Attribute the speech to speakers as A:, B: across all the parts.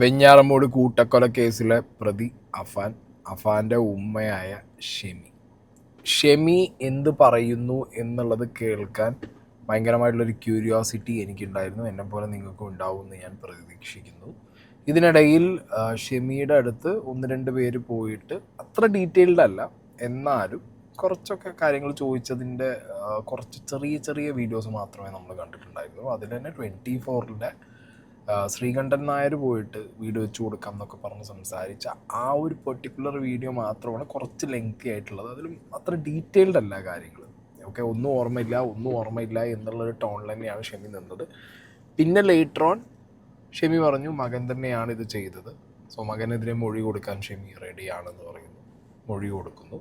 A: വെഞ്ഞാറമ്മൂട് കൂട്ടക്കൊല കേസിലെ പ്രതി അഫാൻ അഫാന്റെ ഉമ്മയായ ഷെമി. ഷെമി എന്ത് പറയുന്നു എന്നുള്ളത് കേൾക്കാൻ ഭയങ്കരമായിട്ടുള്ളൊരു ക്യൂരിയോസിറ്റി എനിക്കുണ്ടായിരുന്നു. എന്നെ പോലെ നിങ്ങൾക്കും ഉണ്ടാവുമെന്ന് ഞാൻ പ്രതീക്ഷിക്കുന്നു. ഇതിനിടയിൽ ഷെമിയുടെ അടുത്ത് ഒന്ന് രണ്ട് പേര് പോയിട്ട് അത്ര ഡീറ്റെയിൽഡ് അല്ല. എന്നാലും കുറച്ചൊക്കെ കാര്യങ്ങൾ ചോദിച്ചതിന്റെ കുറച്ച് ചെറിയ ചെറിയ വീഡിയോസ് മാത്രമേ നമ്മൾ കണ്ടിട്ടുണ്ടായിരുന്നു അതിൽ തന്നെ ട്വന്റി ഫോറിന്റെ ശ്രീകണ്ഠൻ നായർ പോയിട്ട് വീഡിയോ വെച്ച് കൊടുക്കാം എന്നൊക്കെ പറഞ്ഞ് സംസാരിച്ച ആ ഒരു പെർട്ടിക്കുലർ വീഡിയോ മാത്രമാണ് കുറച്ച് ലെങ്തി ആയിട്ടുള്ളത്. അതിലും അത്ര ഡീറ്റെയിൽഡ് അല്ല കാര്യങ്ങൾ ഓക്കെ ഒന്നും ഓർമ്മയില്ല ഒന്നും ഓർമ്മയില്ല എന്നുള്ളൊരു ടോണിൽ തന്നെയാണ് ഷെമി നിന്നത്. പിന്നെ ലേറ്റർ ഓൺ ഷെമി പറഞ്ഞു മകൻ തന്നെയാണ് ഇത് ചെയ്തത്. സോ മകനെതിരെ മൊഴി കൊടുക്കാൻ ഷെമി റെഡിയാണെന്ന് പറയുന്നു. മൊഴി കൊടുക്കുന്നു.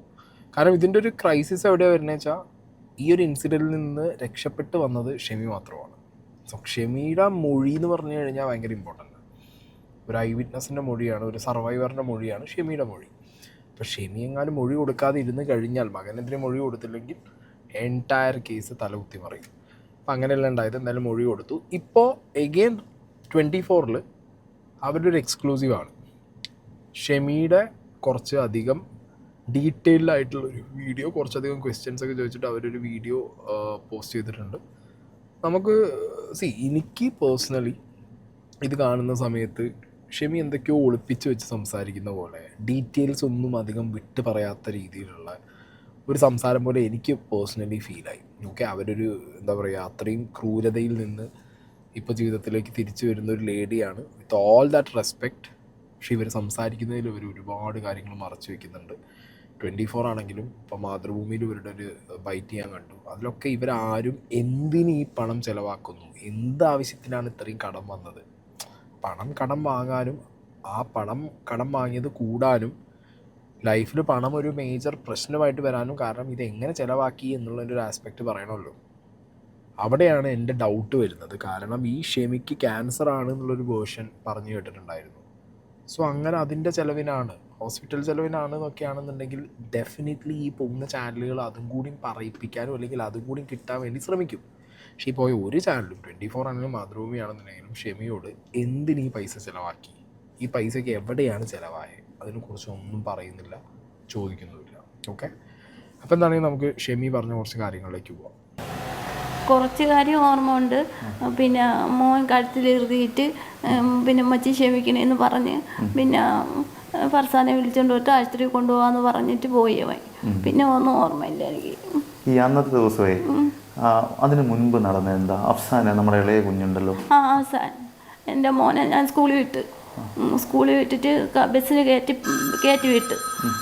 A: കാരണം ഇതിന്റെ ഒരു ക്രൈസിസ് എവിടെയാണ് വരുന്നത് വെച്ചാൽ ഈ ഒരു ഇൻസിഡന്റിൽ നിന്ന് രക്ഷപ്പെട്ട് വന്നത് ഷെമി മാത്രമാണ്. സോ മൊഴി എന്ന് പറഞ്ഞു കഴിഞ്ഞാൽ ഭയങ്കര ഇമ്പോർട്ടന്റ് ഒരു ഐ വിറ്റ്നസിന്റെ മൊഴിയാണ് ഒരു സർവൈവറിന്റെ മൊഴിയാണ് ഷെമിയുടെ മൊഴി. അപ്പോൾ ഷെമി എങ്ങാനും മൊഴി കൊടുക്കാതെ ഇരുന്ന് കഴിഞ്ഞാൽ മകനെതിരെ മൊഴി കൊടുത്തില്ലെങ്കിൽ എന്റയർ കേസ് തലകുത്തി മറിയും. അപ്പം അങ്ങനെയല്ല ഉണ്ടായത് എന്തായാലും മൊഴി കൊടുത്തു. ഇപ്പോൾ എഗെയിൻ ട്വന്റി ഫോറിൽ അവരുടെ ഒരു എക്സ്ക്ലൂസീവാണ് ഷെമിയുടെ കുറച്ച് അധികം ഡീറ്റെയിൽഡ് ആയിട്ടുള്ള ഒരു വീഡിയോ കുറച്ചധികം ക്വസ്റ്റ്യൻസ് ഒക്കെ ചോദിച്ചിട്ട് അവരൊരു വീഡിയോ പോസ്റ്റ് ചെയ്തിട്ടുണ്ട്. നമുക്ക് സി എനിക്ക് പേഴ്സണലി ഇത് കാണുന്ന സമയത്ത് ഷെമി എന്തൊക്കെയോ ഒളിപ്പിച്ച് വെച്ച് സംസാരിക്കുന്ന പോലെ ഡീറ്റെയിൽസ് ഒന്നും അധികം വിട്ട് പറയാത്ത രീതിയിലുള്ള ഒരു സംസാരം പോലെ എനിക്ക് പേഴ്സണലി ഫീലായി ഓക്കെ അവരൊരു എന്താ പറയുക അത്രയും ക്രൂരതയിൽ നിന്ന് ഇപ്പോൾ ജീവിതത്തിലേക്ക് തിരിച്ചു വരുന്ന ഒരു ലേഡിയാണ് വിത്ത് ഓൾ ദാറ്റ് റെസ്പെക്റ്റ് പക്ഷെ ഇവർ സംസാരിക്കുന്നതിൽ ഇവർ ഒരുപാട് കാര്യങ്ങൾ മറച്ചു വെക്കുന്നുണ്ട്. ട്വന്റി ഫോർ ആണെങ്കിലും ഇപ്പോൾ മാതൃഭൂമിയിൽ ഇവരുടെ ഒരു ബൈറ്റ് ചെയ്യാൻ കണ്ടു. അതിലൊക്കെ ഇവരാരും എന്തിന് ഈ പണം ചിലവാക്കുന്നു? എന്ത് ആവശ്യത്തിനാണ് ഇത്രയും കടം വന്നത്? പണം കടം വാങ്ങാനും ആ പണം കടം വാങ്ങിയത് കൂടാനും ലൈഫിൽ പണം ഒരു മേജർ പ്രശ്നമായിട്ട് വരാനും കാരണം ഇത് എങ്ങനെ ചിലവാക്കി എന്നുള്ളതിന്റെ ഒരു ആസ്പെക്റ്റ് പറയണമല്ലോ. അവിടെയാണ് എന്റെ ഡൗട്ട് വരുന്നത്. കാരണം ഈ ഷെമിക്ക് ക്യാൻസർ ആണ് എന്നുള്ളൊരു വേർഷൻ പറഞ്ഞു കേട്ടിട്ടുണ്ടായിരുന്നു. സോ അങ്ങനെ അതിന്റെ ചിലവിനാണ് ഹോസ്പിറ്റൽ ചിലവിനാണ് എന്നൊക്കെയാണെന്നുണ്ടെങ്കിൽ ഡെഫിനറ്റ്ലി ഈ പോകുന്ന ചാനലുകൾ അതും കൂടി പറയിപ്പിക്കാനും അല്ലെങ്കിൽ അതും കൂടി കിട്ടാൻ വേണ്ടി ശ്രമിക്കും. പക്ഷേ ഈ പോയ ഒരു ചാനലും ട്വന്റി ഫോർ ആണെങ്കിലും മാതൃഭൂമിയാണെന്നുണ്ടെങ്കിലും ഷെമിയോട് എന്തിന് ഈ പൈസ ചിലവാക്കി? ഈ പൈസയ്ക്ക് എവിടെയാണ് ചിലവായത് അതിനെക്കുറിച്ച് ഒന്നും പറയുന്നില്ല ചോദിക്കുന്നുമില്ല. ഓക്കെ അപ്പോൾ എന്താണെങ്കിൽ നമുക്ക് ഷെമി പറഞ്ഞ കുറച്ച് കാര്യങ്ങളിലേക്ക് പോവാം.
B: കുറച്ച് കാര്യം ഓർമ്മ ഉണ്ട് പിന്നെ മോൻ കഴുത്തിലിറുതിയിട്ട് പിന്നെ മച്ചി ക്ഷമിക്കണേന്ന് പറഞ്ഞ് പിന്നെ ഫർസാനെ വിളിച്ചുകൊണ്ട് പോയിട്ട് ആശുപത്രി കൊണ്ടുപോകാന്ന് പറഞ്ഞിട്ട് പോയി അവൻ. പിന്നെ ഒന്നും ഓർമ്മയില്ല എനിക്ക്
C: ഈ അന്നത്തെ ദിവസമേ ആ, അതിന് മുൻപ് നടന്ന എന്താ? അഫ്സാന നമ്മുടെ ഇളയ കുഞ്ഞുണ്ടല്ലോ.
B: ആ അഫ്സാൻ എന്റെ മോനെ ഞാൻ സ്കൂളിൽ വിട്ട്. സ്കൂളിൽ വിട്ടിട്ട് ബസ്സിൽ കയറ്റി കയറ്റി വിട്ട്.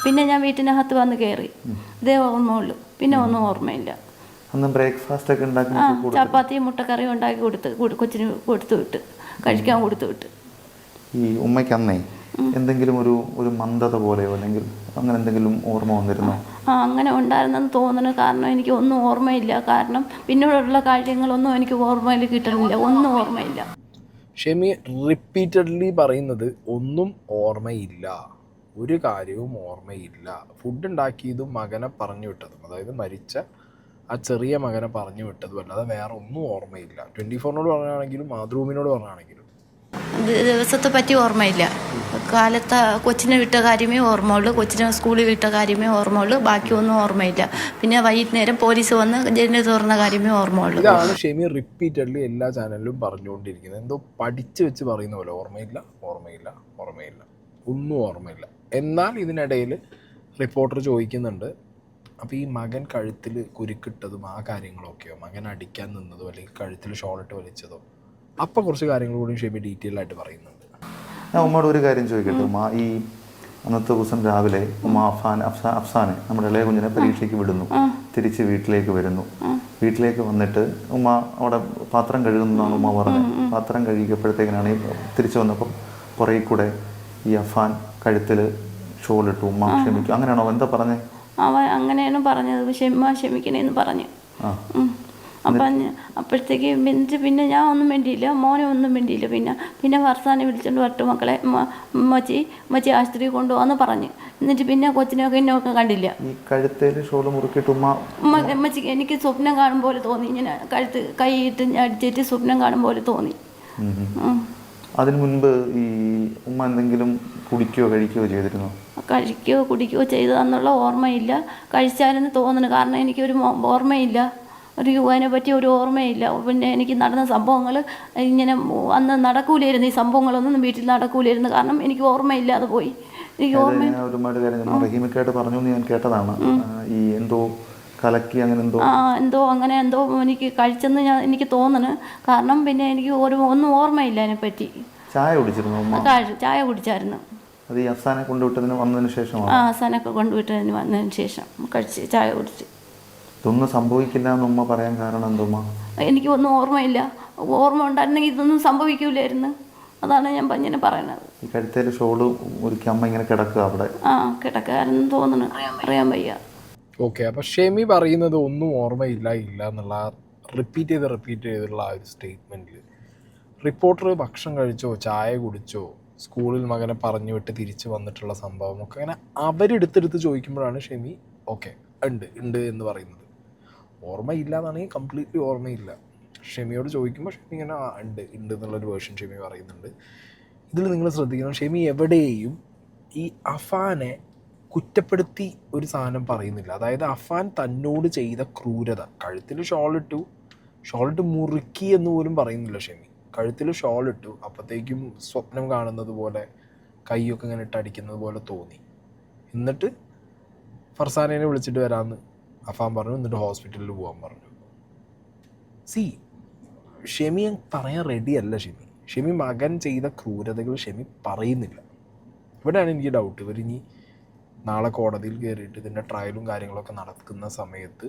B: പിന്നെ ഞാൻ വീട്ടിനകത്ത് വന്ന് കയറി. ഇതേ ഓർമ്മയുള്ളൂ. പിന്നെ ഒന്നും ഓർമ്മയില്ല.
C: അന്ന് ബ്രേക്ക്ഫാസ്റ്റ് ഒക്കെ ഉണ്ടാക്കി
B: ആ ചപ്പാത്തിയും മുട്ടക്കറിയും ഉണ്ടാക്കി കൊടുത്ത് കൊടു- കൊച്ചിന് കൊടുത്തു വിട്ട്. കഴിക്കാൻ കൊടുത്തു വിട്ട്.
C: ഈ ഉമ്മയ്ക്ക് അന്നേ എന്തെങ്കിലും ഒരു ഒരു മന്ദത പോലെയോ അല്ലെങ്കിൽ അങ്ങനെ എന്തെങ്കിലും ഓർമ്മ വന്നിരുന്നോ?
B: ആ അങ്ങനെ ഉണ്ടായിരുന്നെന്ന് തോന്നുന്നു കാരണം എനിക്ക് ഒന്നും ഓർമ്മയില്ല. കാരണം പിന്നീടുള്ള കാര്യങ്ങളൊന്നും എനിക്ക് ഓർമ്മയിൽ കിട്ടുന്നില്ല. ഒന്നും ഓർമ്മയില്ല.
A: ഷെമി റിപ്പീറ്റഡ്ലി പറയുന്നത് ഒന്നും ഓർമ്മയില്ല. ഒരു കാര്യവും ഓർമ്മയില്ല. ഫുഡ് ഉണ്ടാക്കിയതും മകനെ പറഞ്ഞു വിട്ടതും. അതായത് മരിച്ച ആ ചെറിയ മകനെ പറഞ്ഞു വിട്ടതും അല്ലാതെ വേറെ ഒന്നും ഓർമ്മയില്ല. ട്വന്റി ഫോറിനോട് പറഞ്ഞാണെങ്കിലും മാതൃഭൂമിനോട് പറയുകയാണെങ്കിലും
B: ദി- ദിവസത്തെ പറ്റി ഓർമ്മയില്ല. കാലത്ത് കൊച്ചിനെ വിട്ട കാര്യമേ ഓർമ്മയുള്ളൂ. കൊച്ചിനെ സ്കൂളിൽ വിട്ട കാര്യമേ ഓർമ്മയുള്ളൂ. ബാക്കിയൊന്നും ഓർമ്മയില്ല. പിന്നെ വൈകുന്നേരം പോലീസ് വന്ന് ജനൽ തുറന്ന കാര്യമേ ഓർമ്മയുള്ളൂ.
A: ഇതാണ് ഷെമി റിപ്പീറ്റഡ്ലി എല്ലാ ചാനലിലും പറഞ്ഞുകൊണ്ടിരിക്കുന്നത്. എന്തോ പഠിച്ചു വെച്ച് പറയുന്ന പോലെ ഓർമ്മയില്ല ഓർമ്മയില്ല ഓർമ്മയില്ല ഒന്നും ഓർമ്മയില്ല. എന്നാൽ ഇതിനിടയിൽ റിപ്പോർട്ടർ ചോദിക്കുന്നുണ്ട് അപ്പോൾ ഈ മകൻ കഴുത്തിൽ കുരുക്കിട്ടതും ആ കാര്യങ്ങളൊക്കെയോ? മകൻ അടിക്കാൻ നിന്നതോ? അല്ലെങ്കിൽ കഴുത്തിൽ ഷോളിട്ട് വലിച്ചതോ? അപ്പോൾ കുറച്ച് കാര്യങ്ങൾ കൂടി ഷെമി ഡീറ്റെയിൽ ആയിട്ട് പറയുന്നുണ്ട്.
C: ഞാൻ ഉമ്മയോട് ഒരു കാര്യം ചോദിക്കട്ടെ? ഉമ്മ ഈ അന്നത്തെ ദിവസം രാവിലെ ഉമ്മ അഫാൻ അഫ്സാ അഫ്സാനെ നമ്മുടെ ഇളയ കുഞ്ഞിനെ പരീക്ഷയ്ക്ക് വിടുന്നു. തിരിച്ച് വീട്ടിലേക്ക് വരുന്നു. വീട്ടിലേക്ക് വന്നിട്ട് ഉമ്മ അവിടെ പാത്രം കഴുകുന്നതാണ് ഉമ്മ പറഞ്ഞത് പാത്രം കഴുകിയപ്പോഴത്തേക്കിനാണ് ഈ തിരിച്ചു വന്നപ്പം പുറകിൽ കൂടെ ഈ അഫാൻ കഴുത്തിൽ ഷോളിട്ടു. ഉമ്മ ക്ഷമിക്കും. അങ്ങനെയാണോ? എന്താ പറഞ്ഞേ?
B: അവൻ അങ്ങനെയാണ് പറഞ്ഞത്. ക്ഷമ ക്ഷമിക്കണേന്ന് പറഞ്ഞു.
C: ആ.
B: അപ്പം അപ്പോഴത്തേക്ക് എന്നിട്ട് പിന്നെ ഞാൻ ഒന്നും വേണ്ടിയില്ല മോനെ ഒന്നും വേണ്ടിയില്ല പിന്നെ പിന്നെ ഭർത്താനെ വിളിച്ചോണ്ട് വട്ടു മക്കളെ മച്ചി മച്ചി ആശുപത്രി കൊണ്ടുപോകാന്ന് പറഞ്ഞു. എന്നിട്ട് പിന്നെ കൊച്ചിനെയൊക്കെ എന്നെയൊക്കെ കണ്ടില്ല.
C: ഈ കഴുത്തേൽ ഷോൾ മുറുക്കിയിട്ട് ഉമ്മ
B: എനിക്ക് സ്വപ്നം കാണും പോലെ തോന്നി. ഇങ്ങനെ കഴുത്ത് കൈയിട്ട് അടിച്ചിട്ട് സ്വപ്നം കാണും പോലെ തോന്നി.
C: അതിനു മുൻപ് ഈ ഉമ്മ എന്തെങ്കിലും കുടിക്കുകയോ കഴിക്കുകയോ ചെയ്തിരുന്നോ?
B: കഴിക്കുകയോ കുടിക്കുകയോ ചെയ്തതെന്നുള്ള ഓർമ്മയില്ല. കഴിച്ചാലെന്ന് തോന്നുന്നു. കാരണം എനിക്കൊരു ഓർമ്മയില്ല. ഒരു യുവാനെ പറ്റി ഒരു ഓർമ്മയില്ല. പിന്നെ എനിക്ക് നടന്ന സംഭവങ്ങൾ ഇങ്ങനെ അന്ന് നടക്കൂലായിരുന്നു. ഈ സംഭവങ്ങളൊന്നും വീട്ടിൽ നടക്കൂലായിരുന്നു. കാരണം എനിക്ക് ഓർമ്മയില്ലാതെ പോയി. എനിക്ക് ഓർമ്മ
C: ഒരുപാട് റഹീമക്കായിട്ട് പറഞ്ഞു ഞാൻ കേട്ടതാണ്. ആ, ഈ എന്തോ കലക്കി അങ്ങനെ എന്തോ.
B: ആ എന്തോ അങ്ങനെ എന്തോ എനിക്ക് കഴിച്ചെന്ന് ഞാൻ എനിക്ക് തോന്നുന്നു കാരണം പിന്നെ എനിക്ക് ഒരു ഒന്നും ഓർമ്മയില്ല അതിനെപ്പറ്റി
C: ചായ കുടിച്ചിരുന്നു
B: ചായ കുടിച്ചായിരുന്നു.
C: അത് ഈ അഫ്സാനെ കൊണ്ടുവിട്ടതിന് വന്നതിന് ശേഷമാണ്?
B: ആ അഫ്സാനൊക്കെ കൊണ്ടുവിട്ടതിന് വന്നതിന് ശേഷം കഴിച്ച് ചായ കുടിച്ച്.
C: ഇതൊന്നും സംഭവിക്കില്ല എന്ന് ഉമ്മ പറയാൻ കാരണം എന്തുമ്മ?
B: എനിക്ക് ഒന്നും ഓർമ്മയില്ല. ഓർമ്മ ഉണ്ടായിരുന്നെങ്കിൽ ഇതൊന്നും സംഭവിക്കൂലായിരുന്നു. അതാണ് ഞാൻ പഞ്ഞിനെ പറയുന്നത്. പറയണത്
C: ഈ കഴുത്തേൽ ഷോൾ ഒരുക്കി അമ്മ ഇങ്ങനെ കിടക്കുക അവിടെ.
B: ആ കിടക്കാരെന്ന് തോന്നുന്നു. അറിയാൻ വയ്യ.
A: ഓക്കെ അപ്പൊ ഷെമി പറയുന്നത് ഒന്നും ഓർമ്മയില്ല ഇല്ല എന്നുള്ള റിപ്പീറ്റ് ചെയ്ത് റിപ്പീറ്റ് ചെയ്തുള്ള ആ ഒരു സ്റ്റേറ്റ്മെന്റിൽ റിപ്പോർട്ടർ ഭക്ഷണം കഴിച്ചോ ചായ കുടിച്ചോ സ്കൂളിൽ മകനെ പറഞ്ഞു വിട്ട് തിരിച്ചു വന്നിട്ടുള്ള സംഭവം ഒക്കെ അങ്ങനെ അവരെടുത്തെടുത്ത് ചോദിക്കുമ്പോഴാണ് ഷെമി ഓക്കെ ഉണ്ട് ഉണ്ട് എന്ന് പറയുന്നത്. ഓർമ്മയില്ല എന്നാണെങ്കിൽ കംപ്ലീറ്റ്ലി ഓർമ്മയില്ല. ഷെമിയോട് ചോദിക്കുമ്പോൾ ഷെമി ഇങ്ങനെ ഉണ്ട് ഉണ്ട് എന്നുള്ളൊരു വേർഷൻ ഷെമി പറയുന്നുണ്ട്. ഇതിൽ നിങ്ങൾ ശ്രദ്ധിക്കണം ഷെമി എവിടെയും ഈ അഫാനെ കുറ്റപ്പെടുത്തി ഒരു സാധനം പറയുന്നില്ല. അതായത് അഫാൻ തന്നോട് ചെയ്ത ക്രൂരത. കഴുത്തിൽ ഷോളിട്ടു ഷോളിട്ട് മുറുക്കി എന്ന് പോലും പറയുന്നില്ല ഷെമി. കഴുത്തിൽ ഷോളിട്ടു അപ്പോഴത്തേക്കും സ്വപ്നം കാണുന്നത് പോലെ കൈയൊക്കെ ഇങ്ങനെ ഇട്ടടിക്കുന്നത് പോലെ തോന്നി. എന്നിട്ട് ഫർസാനേനെ വിളിച്ചിട്ട് വരാമെന്ന് അഫാൻ പറഞ്ഞു എന്നിട്ട് ഹോസ്പിറ്റലിൽ പോകാൻ പറഞ്ഞു. സി ഷെമി പറയാൻ റെഡിയല്ല ഷെമി. ഷെമി മകൻ ചെയ്ത ക്രൂരതകൾ ഷെമി പറയുന്നില്ല. ഇവിടെയാണ് എനിക്ക് ഡൗട്ട് ഇവർ ഇനി നാളെ കോടതിയിൽ കയറിയിട്ട് ഇതിന്റെ ട്രയലും കാര്യങ്ങളൊക്കെ നടക്കുന്ന സമയത്ത്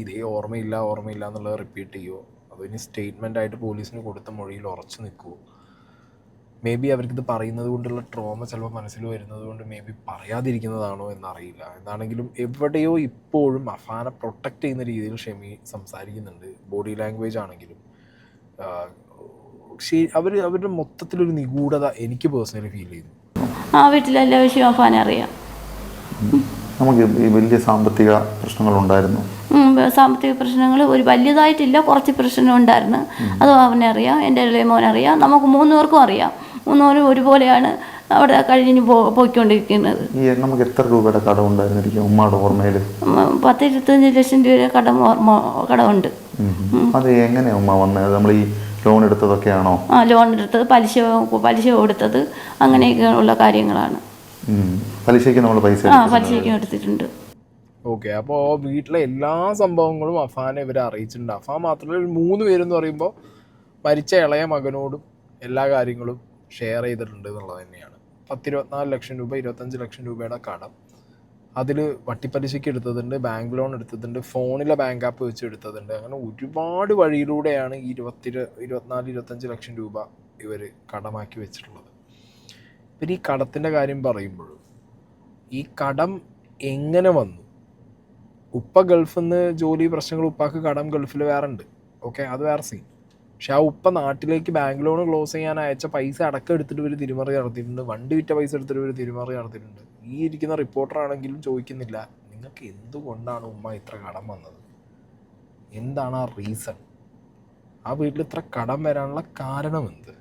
A: ഇതേ ഓർമ്മയില്ല ഓർമ്മയില്ല എന്നുള്ളത് റിപ്പീറ്റ് ചെയ്യുമോ അതോ ഇനി സ്റ്റേറ്റ്മെന്റ് ആയിട്ട് പോലീസിന് കൊടുത്ത മൊഴിയിൽ ഉറച്ചു നിൽക്കുമോ മേ ബി അവർക്കിത് പറയുന്നത് കൊണ്ടുള്ള ട്രോമ ചിലപ്പോൾ മനസ്സിൽ വരുന്നത് കൊണ്ട് മേ ബി പറയാതിരിക്കുന്നതാണോ എന്നറിയില്ല. എന്താണെങ്കിലും എവിടെയോ ഇപ്പോഴും അഫാനെ പ്രൊട്ടക്റ്റ് ചെയ്യുന്ന രീതിയിൽ ഷെമി സംസാരിക്കുന്നുണ്ട്. ബോഡി ലാംഗ്വേജ് ആണെങ്കിലും. അവർ അവരുടെ മൊത്തത്തിലൊരു നിഗൂഢത എനിക്ക് പേഴ്സണലി ഫീൽ ചെയ്യുന്നു.
B: ആ വീട്ടിലെല്ലാ വിഷയവും അഫാനെ അറിയാം.
C: നമുക്ക് ഈ വലിയ സാമ്പത്തിക പ്രശ്നങ്ങൾ
B: ഉണ്ടായിരുന്നു സാമ്പത്തിക പ്രശ്നങ്ങൾ ഒരു വലിയതായിട്ടില്ല കുറച്ച് പ്രശ്നം ഉണ്ടായിരുന്നു അത് അവനെ അറിയാം എന്റെ ഇളയ മോനറിയാം നമുക്ക് മൂന്ന് പേർക്കും അറിയാം. മൂന്നുപേരും ഒരുപോലെയാണ് അവിടെ കഴിഞ്ഞ് പോയിക്കൊണ്ടിരിക്കുന്നത്.
C: ഈ നമുക്ക് എത്ര രൂപയുടെ കടം ഉണ്ടായിരുന്നിരിക്കും ഉമ്മയുടെ ഓർമ്മയിൽ
B: പത്ത് ഇരുപത്തഞ്ച് ലക്ഷം രൂപയുടെ കടം ഓർമ്മ കടമുണ്ട്.
C: അത് എങ്ങനെയാ ഉമ്മ വന്നത് നമ്മൾ ഈ ലോൺ എടുത്തതൊക്കെയാണോ?
B: ആ ലോൺ എടുത്തത് പലിശ പലിശ കൊടുത്തത് അങ്ങനെയൊക്കെയുള്ള കാര്യങ്ങളാണ്.
C: പലിശയ്ക്ക് നമ്മൾ പൈസ
B: ആ
C: പലിശയ്ക്ക്
B: പലിശയ്ക്കും എടുത്തിട്ടുണ്ട്.
A: ഓക്കെ അപ്പോൾ വീട്ടിലെ എല്ലാ സംഭവങ്ങളും അഫാനെ ഇവരെ അറിയിച്ചിട്ടുണ്ട്. അഫാൻ മാത്രമല്ല ഒരു മൂന്ന് പേരെന്ന് പറയുമ്പോൾ മരിച്ച ഇളയ മകനോടും എല്ലാ കാര്യങ്ങളും ഷെയർ ചെയ്തിട്ടുണ്ട് എന്നുള്ളത് തന്നെയാണ്. പത്തിരുപത്തിനാല് ലക്ഷം രൂപ ഇരുപത്തഞ്ച് ലക്ഷം രൂപയുടെ കടം. അതിൽ വട്ടിപ്പലിശയ്ക്ക് എടുത്തതുണ്ട് ബാങ്ക് ലോൺ എടുത്തതുണ്ട് ഫോണിലെ ബാങ്ക് ആപ്പ് വെച്ച് എടുത്തതുണ്ട്. അങ്ങനെ ഒരുപാട് വഴിയിലൂടെയാണ് ഈ ഇരുപത്തി ഇരുപത്തിനാല് ഇരുപത്തഞ്ച് ലക്ഷം രൂപ ഇവർ കടമാക്കി വെച്ചിട്ടുള്ളത്. പിന്നെ ഈ കടത്തിന്റെ കാര്യം പറയുമ്പോഴും ഈ കടം എങ്ങനെ വന്നു? ഉപ്പ ഗൾഫിൽ നിന്ന് ജോലി പ്രശ്നങ്ങൾ ഉപ്പാക്ക് കടം ഗൾഫിൽ വേറെ ഉണ്ട് ഓക്കെ അത് വേറെ സീൻ പക്ഷെ ആ ഉപ്പ നാട്ടിലേക്ക് ബാങ്ക് ലോൺ ക്ലോസ് ചെയ്യാൻ അയച്ച പൈസ അടക്കം എടുത്തിട്ട് ഒരു തിരിമറി നടത്തിയിട്ടുണ്ട്. വണ്ടി വിറ്റ പൈസ എടുത്തിട്ട് ഒരു തിരിമറി നടത്തിയിട്ടുണ്ട്. ഈ ഇരിക്കുന്ന റിപ്പോർട്ടർ ആണെങ്കിലും ചോദിക്കുന്നില്ല നിങ്ങൾക്ക് എന്തുകൊണ്ടാണ് ഉമ്മ ഇത്ര കടം വന്നത്? എന്താണ് ആ റീസൺ ആ വീട്ടിൽ ഇത്ര കടം വരാനുള്ള കാരണം എന്ത്?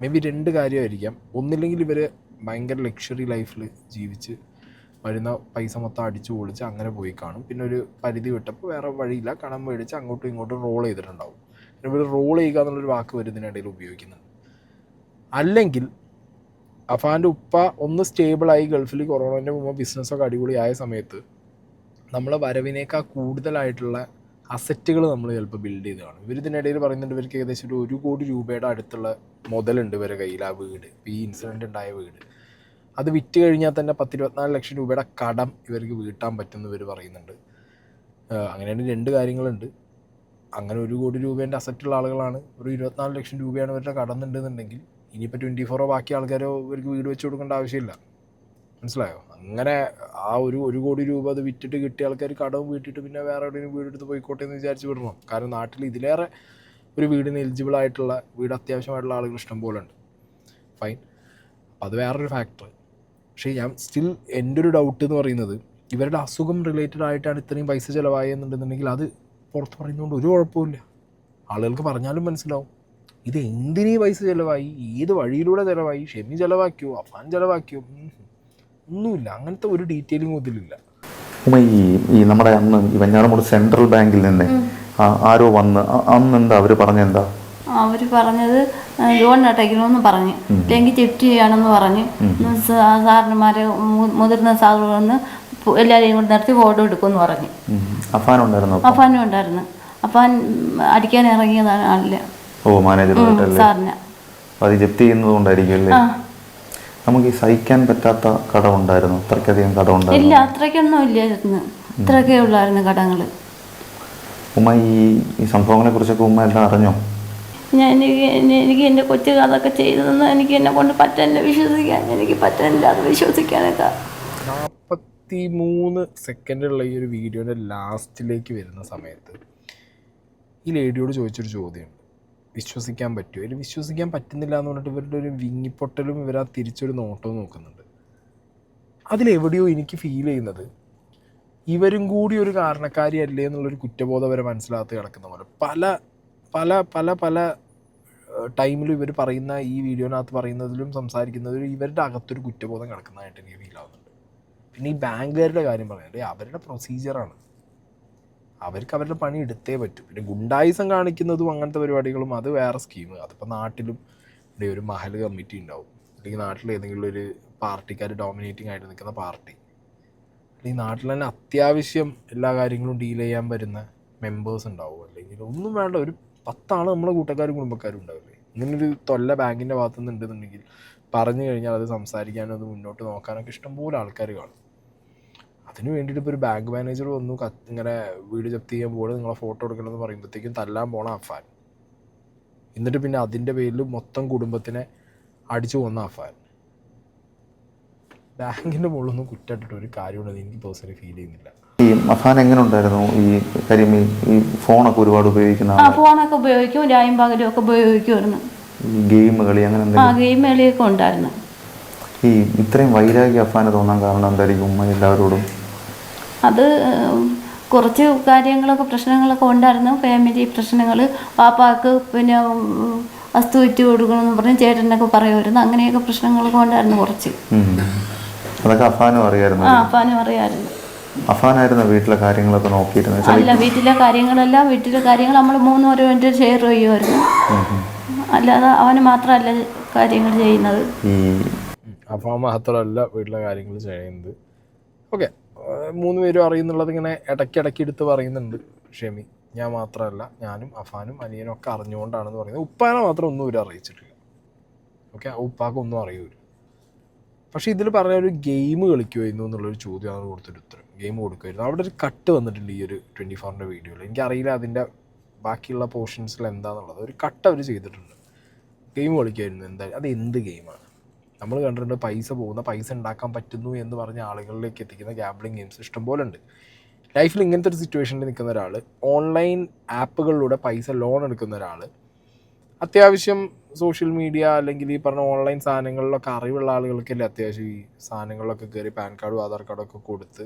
A: മേ ബി രണ്ട് കാര്യമായിരിക്കാം. ഒന്നില്ലെങ്കിൽ ഇവർ ഭയങ്കര ലക്ഷറി ലൈഫിൽ ജീവിച്ച് വരുന്ന പൈസ മൊത്തം അടിച്ചു പൊളിച്ച് അങ്ങനെ പോയി കാണും. പിന്നെ ഒരു പരിധി വിട്ടപ്പോൾ വേറെ വഴിയില്ല. കടം മേടിച്ച് അങ്ങോട്ടും ഇങ്ങോട്ടും റോൾ ചെയ്തിട്ടുണ്ടാവും. ഇവർ റോൾ ചെയ്യുക എന്നുള്ളൊരു വാക്ക് വരുന്നതിനിടയിൽ ഇതിനിടയിൽ ഉപയോഗിക്കുന്നുണ്ട്. അല്ലെങ്കിൽ അഫാന്റെ ഉപ്പ ഒന്ന് സ്റ്റേബിളായി ഗൾഫിൽ കൊറോണന്റെ മുമ്പ് ബിസിനസ്സൊക്കെ അടിപൊളിയായ സമയത്ത് നമ്മളെ വരവിനേക്കാൾ കൂടുതലായിട്ടുള്ള അസറ്റുകൾ നമ്മൾ ചിലപ്പോൾ ബിൽഡ് ചെയ്ത് കാണും ഇവർ ഇതിനിടയിൽ പറയുന്നുണ്ട് ഇവർക്ക് ഏകദേശം ഒരു ഒരു കോടി രൂപയുടെ അടുത്തുള്ള മുതലുണ്ട് ഇവരുടെ കയ്യിൽ ആ വീട്. ഈ ഇൻസിഡന്റ് ഉണ്ടായ വീട്. അത് വിറ്റ് കഴിഞ്ഞാൽ തന്നെ പത്തിരുപത്തിനാല് ലക്ഷം രൂപയുടെ കടം ഇവർക്ക് വീട്ടാൻ പറ്റുമെന്ന് ഇവർ പറയുന്നുണ്ട്. അങ്ങനെയാണ് രണ്ട് കാര്യങ്ങളുണ്ട്. അങ്ങനെ ഒരു കോടി രൂപേന്റെ അസറ്റുള്ള ആളുകളാണ്. ഒരു ഇരുപത്തിനാല് ലക്ഷം രൂപയാണ് ഇവരുടെ കടന്നുണ്ടെന്നുണ്ടെങ്കിൽ ഇനിയിപ്പോൾ ട്വന്റി ഫോറോ ബാക്കി ആൾക്കാരോ ഇവർക്ക് വീട് വെച്ച് കൊടുക്കേണ്ട ആവശ്യമില്ല. മനസ്സിലായോ? അങ്ങനെ ആ ഒരു ഒരു കോടി രൂപ അത് വിറ്റിട്ട് കിട്ടിയ ആൾക്കാർ കടവും വീട്ടിട്ട് പിന്നെ വേറെ എവിടെയെങ്കിലും വീടെടുത്ത് പോയിക്കോട്ടെ എന്ന് വിചാരിച്ച് വിടണം. കാരണം നാട്ടിൽ ഇതിലേറെ ഒരു വീടിന് എലിജിബിൾ ആയിട്ടുള്ള വീട് അത്യാവശ്യമായിട്ടുള്ള ആളുകൾ ഇഷ്ടം പോലെ ഉണ്ട്. ഫൈൻ അത് വേറൊരു ഫാക്ടർ പക്ഷേ ഞാൻ സ്റ്റിൽ എന്റെ ഒരു ഡൗട്ട് എന്ന് പറയുന്നത് ഇവരുടെ അസുഖം റിലേറ്റഡ് ആയിട്ടാണ് ഇത്രയും പൈസ ചിലവായെന്നുണ്ടെന്നുണ്ടെങ്കിൽ അത് പുറത്ത് പറയുന്നതുകൊണ്ട് ഒരു കുഴപ്പമില്ല ആളുകൾക്ക് പറഞ്ഞാലും മനസ്സിലാവും. ഇത് എന്തിനീ പൈസ ചിലവായി? ഏത് വഴിയിലൂടെ ചിലവായി? ഷെമി ചിലവാക്കിയോ? അഫാൻ ചിലവാക്കിയോ? ഒന്നുമില്ല. അങ്ങനത്തെ ഒരു ഡീറ്റെയിലിംഗ് ഇതിലില്ല.
C: ഈ ഈ നമ്മുടെ അന്ന് ഈ വെഞ്ഞാറമൂട് സെൻട്രൽ ബാങ്കിൽ നിന്ന് ആരോ വന്ന് അന്ന് എന്താ അവർ പറഞ്ഞെന്താ?
B: അവർ പറഞ്ഞത് ലോൺ അടയ്ക്കണമെന്ന് പറഞ്ഞു. അല്ലെങ്കിൽ ചെക്ക് ചെയ്യണമെന്ന് പറഞ്ഞ്. സാറിന്മാരെ മുതിർന്ന സാറുകൾ എല്ലാവരെയും കൂടി നിർത്തി ഫോട്ടോ എടുക്കുമെന്ന് പറഞ്ഞു.
C: അഫാൻ ഉണ്ടായിരുന്നു?
B: അഫാനും ഉണ്ടായിരുന്നു. അഫാൻ അടിക്കാൻ ഇറങ്ങിയതാണ് ആളില്ല.
C: ഓ മാനേജർ
B: സാറിന്.
C: അത് ജപ്തി ചെയ്യുന്നത് കൊണ്ടായിരിക്കും അല്ലേ
B: ആ.
C: നമുക്ക് ഈ സഹിക്കാൻ പറ്റാത്ത കടം ഉണ്ടായിരുന്നു. അത്രയ്ക്കധികം കടം
B: ഇല്ല
C: ഉണ്ടായിരുന്നു
B: അത്രയ്ക്കൊന്നും ഇല്ലായിരുന്നു. ഇത്രയൊക്കെ ഉള്ളായിരുന്നു കടങ്ങൾ
C: ഉമ്മ ഈ ഈ സംഭവങ്ങളെ കുറിച്ചൊക്കെ ഉമ്മ എല്ലാം അറിഞ്ഞോ?
B: ഞാൻ എനിക്ക് എന്നെ- എനിക്ക് എന്റെ കൊച്ചു അതൊക്കെ ചെയ്തതെന്ന് എനിക്ക് എന്നെ കൊണ്ട് പറ്റാനില്ല വിശ്വസിക്കാൻ എനിക്ക് പറ്റാനില്ല അത് വിശ്വസിക്കാനൊക്കെ.
A: നാൽപ്പത്തി മൂന്ന് സെക്കൻഡുള്ള ഈ ഒരു വീഡിയോന്റെ ലാസ്റ്റിലേക്ക് വരുന്ന സമയത്ത് ഈ ലേഡിയോട് ചോദിച്ചൊരു ചോദ്യമുണ്ട് വിശ്വസിക്കാൻ പറ്റുമോ ഇതിൽ വിശ്വസിക്കാൻ പറ്റുന്നില്ല എന്ന് പറഞ്ഞിട്ട് ഇവരുടെ ഒരു വിങ്ങിപ്പൊട്ടലും ഇവർ ആ തിരിച്ചൊരു നോട്ടവും നോക്കുന്നുണ്ട്. അതിലെവിടെയോ എനിക്ക് ഫീൽ ചെയ്യുന്നത് ഇവരും കൂടി ഒരു കാരണക്കാരി അല്ലേ എന്നുള്ളൊരു കുറ്റബോധം വരെ മനസ്സിലാകത്ത് കിടക്കുന്ന പോലെ. പല പല പല പല ടൈമിലും ഇവർ പറയുന്ന ഈ വീഡിയോനകത്ത് പറയുന്നതിലും സംസാരിക്കുന്നതിലും ഇവരുടെ അകത്തൊരു കുറ്റബോധം കിടക്കുന്നതായിട്ട് എനിക്ക് ഫീൽ ആവുന്നുണ്ട്. പിന്നെ ഈ ബാങ്കുകാരുടെ കാര്യം പറയാം. അവരുടെ പ്രൊസീജിയറാണ് അവർക്ക് അവരുടെ പണി എടുത്തേ പറ്റൂ. പിന്നെ ഗുണ്ടായിസം കാണിക്കുന്നതും അങ്ങനത്തെ പരിപാടികളും അത് വേറെ സ്കീം അതിപ്പോൾ നാട്ടിലും ഇവിടെ ഒരു മഹൽ കമ്മിറ്റി ഉണ്ടാവും. അല്ലെങ്കിൽ നാട്ടിൽ ഏതെങ്കിലും ഒരു പാർട്ടിക്കാർ ഡോമിനേറ്റിംഗ് ആയിട്ട് നിൽക്കുന്ന പാർട്ടി. അല്ലെങ്കിൽ നാട്ടിൽ തന്നെ അത്യാവശ്യം എല്ലാ കാര്യങ്ങളും ഡീൽ ചെയ്യാൻ വരുന്ന മെമ്പേഴ്സ് ഉണ്ടാവും. അല്ലെങ്കിൽ ഒന്നും വേണ്ട ഒരു പത്താണ് നമ്മളെ കൂട്ടക്കാരും കുടുംബക്കാരും ഉണ്ടാവില്ലേ? ഇങ്ങനൊരു തൊല്ല ബാങ്കിന്റെ ഭാഗത്തുനിന്നുണ്ടെന്നുണ്ടെങ്കിൽ പറഞ്ഞു കഴിഞ്ഞാൽ അത് സംസാരിക്കാനും അത് മുന്നോട്ട് നോക്കാനൊക്കെ ഇഷ്ടംപോലെ ആൾക്കാർ കാണും. അതിന് വേണ്ടിയിട്ട് ഇപ്പോൾ ഒരു ബാങ്ക് മാനേജർ വന്നു കത്ത് ഇങ്ങനെ വീട് ജപ്തി ചെയ്യാൻ പോകണം നിങ്ങളെ ഫോട്ടോ എടുക്കണമെന്ന് പറയുമ്പോഴത്തേക്കും തല്ലാൻ പോണ അഫാൻ എന്നിട്ട് പിന്നെ അതിന്റെ പേരിൽ മൊത്തം കുടുംബത്തിനെ അടിച്ചു കൊന്ന അഫാൻ ബാങ്കിന്റെ മുകളിലൊന്നും കുറ്റായിട്ടിട്ട് ഒരു കാര്യമുണ്ടെന്ന് എനിക്ക് പേഴ്സണലി ഫീൽ ചെയ്യുന്നില്ല.
C: ഈ അഫാൻ എങ്ങനെ ഉണ്ടായിരുന്നു? ഈ കാര്യം ഈ ഫോണൊക്കെ ഒരുപാട് ഉപയോഗിക്കുന്ന
B: ആ ഫോണൊക്കെ ഉപയോഗിക്കും രായും പകലും ഒക്കെ ഉപയോഗിക്കുമായിരുന്നു.
C: ഗെയിം കളി അങ്ങനെ
B: ആ
C: എന്തെങ്കിലും?
B: ഗെയിം കളിയൊക്കെ ഉണ്ടായിരുന്നു.
C: ഈ ഇത്രയും വൈരാഗ്യ അഫാന് തോന്നാൻ കാരണം എന്തായിരിക്കും? ഉമ്മ എല്ലാവരോടും?
B: അത് കുറച്ച് കാര്യങ്ങളൊക്കെ പ്രശ്നങ്ങളൊക്കെ ഉണ്ടായിരുന്നു. ഫാമിലി പ്രശ്നങ്ങൾ പാപ്പാക്ക് പിന്നെ വസ്തു വിറ്റ് കൊടുക്കണമെന്ന് പറഞ്ഞ് ചേട്ടനൊക്കെ പറയുമായിരുന്നു. അങ്ങനെയൊക്കെ പ്രശ്നങ്ങളൊക്കെ ഉണ്ടായിരുന്നു കുറച്ച്.
C: ഉം. അതൊക്കെ അഫാനും അറിയായിരുന്നു
B: ആ
C: അഫാനായിരുന്നു വീട്ടിലെ കാര്യങ്ങളൊക്കെ നോക്കിയിരുന്നത്.
B: അല്ല വീട്ടിലെ കാര്യങ്ങളെല്ലാം വീട്ടിലെ കാര്യങ്ങൾ നമ്മൾ മൂന്നുപേരും വേണ്ടി ഷെയർ ചെയ്യുമായിരുന്നു. അല്ലാതെ അവന് മാത്രമല്ല കാര്യങ്ങൾ ചെയ്യുന്നത്.
C: ഈ
A: അഫാൻ മാത്രമല്ല വീട്ടിലെ കാര്യങ്ങൾ ചെയ്യുന്നത്. ഓക്കെ. മൂന്ന് പേരും അറിയുന്നുള്ളത് ഇങ്ങനെ ഇടയ്ക്കിടയ്ക്ക് എടുത്ത് പറയുന്നുണ്ട്. ഷെമി ഞാൻ മാത്രമല്ല ഞാനും അഫാനും അനിയനും ഒക്കെ അറിഞ്ഞുകൊണ്ടാണെന്ന് പറയുന്നത്. ഉപ്പാനെ മാത്രം ഒന്നും ഇവർ അറിയിച്ചിട്ടില്ല. ഓക്കെ ഉപ്പാക്ക് ഒന്നും അറിയൂല. പക്ഷേ ഇതിൽ പറഞ്ഞ ഒരു ഗെയിം കളിക്കുമായിരുന്നു എന്നുള്ളൊരു ചോദ്യമാണ് കൊടുത്തൊരു ഉത്തരം. ഗെയിം കൊടുക്കുമായിരുന്നു. അവിടെ ഒരു കട്ട് വന്നിട്ടുണ്ട് ഈ ഒരു ട്വന്റി ഫോറിന്റെ വീഡിയോയിൽ എനിക്കറിയില്ല അതിന്റെ ബാക്കിയുള്ള പോർഷൻസിൽ എന്താണെന്നുള്ളത് ഒരു കട്ട് അവർ ചെയ്തിട്ടുണ്ട്. ഗെയിം കളിക്കുമായിരുന്നു. എന്തായാലും അത് എന്ത് ഗെയിമാണ് നമ്മൾ കണ്ടിട്ടുണ്ട് പൈസ പോകുന്ന പൈസ ഉണ്ടാക്കാൻ പറ്റുന്നു എന്ന് പറഞ്ഞ ആളുകളിലേക്ക് എത്തിക്കുന്ന ഗാംബ്ലിംഗ് ഗെയിംസ് ഇഷ്ടംപോലെ ഉണ്ട്. ലൈഫിൽ ഇങ്ങനത്തെ ഒരു സിറ്റുവേഷനിൽ നിൽക്കുന്ന ഒരാൾ ഓൺലൈൻ ആപ്പുകളിലൂടെ പൈസ ലോൺ എടുക്കുന്ന ഒരാൾ അത്യാവശ്യം സോഷ്യൽ മീഡിയ അല്ലെങ്കിൽ ഈ പറഞ്ഞ ഓൺലൈൻ സാധനങ്ങളിലൊക്കെ അറിവുള്ള ആളുകൾക്കല്ലേ അത്യാവശ്യം ഈ സാധനങ്ങളിലൊക്കെ കയറി പാൻ കാർഡും ആധാർ കാർഡും ഒക്കെ കൊടുത്ത്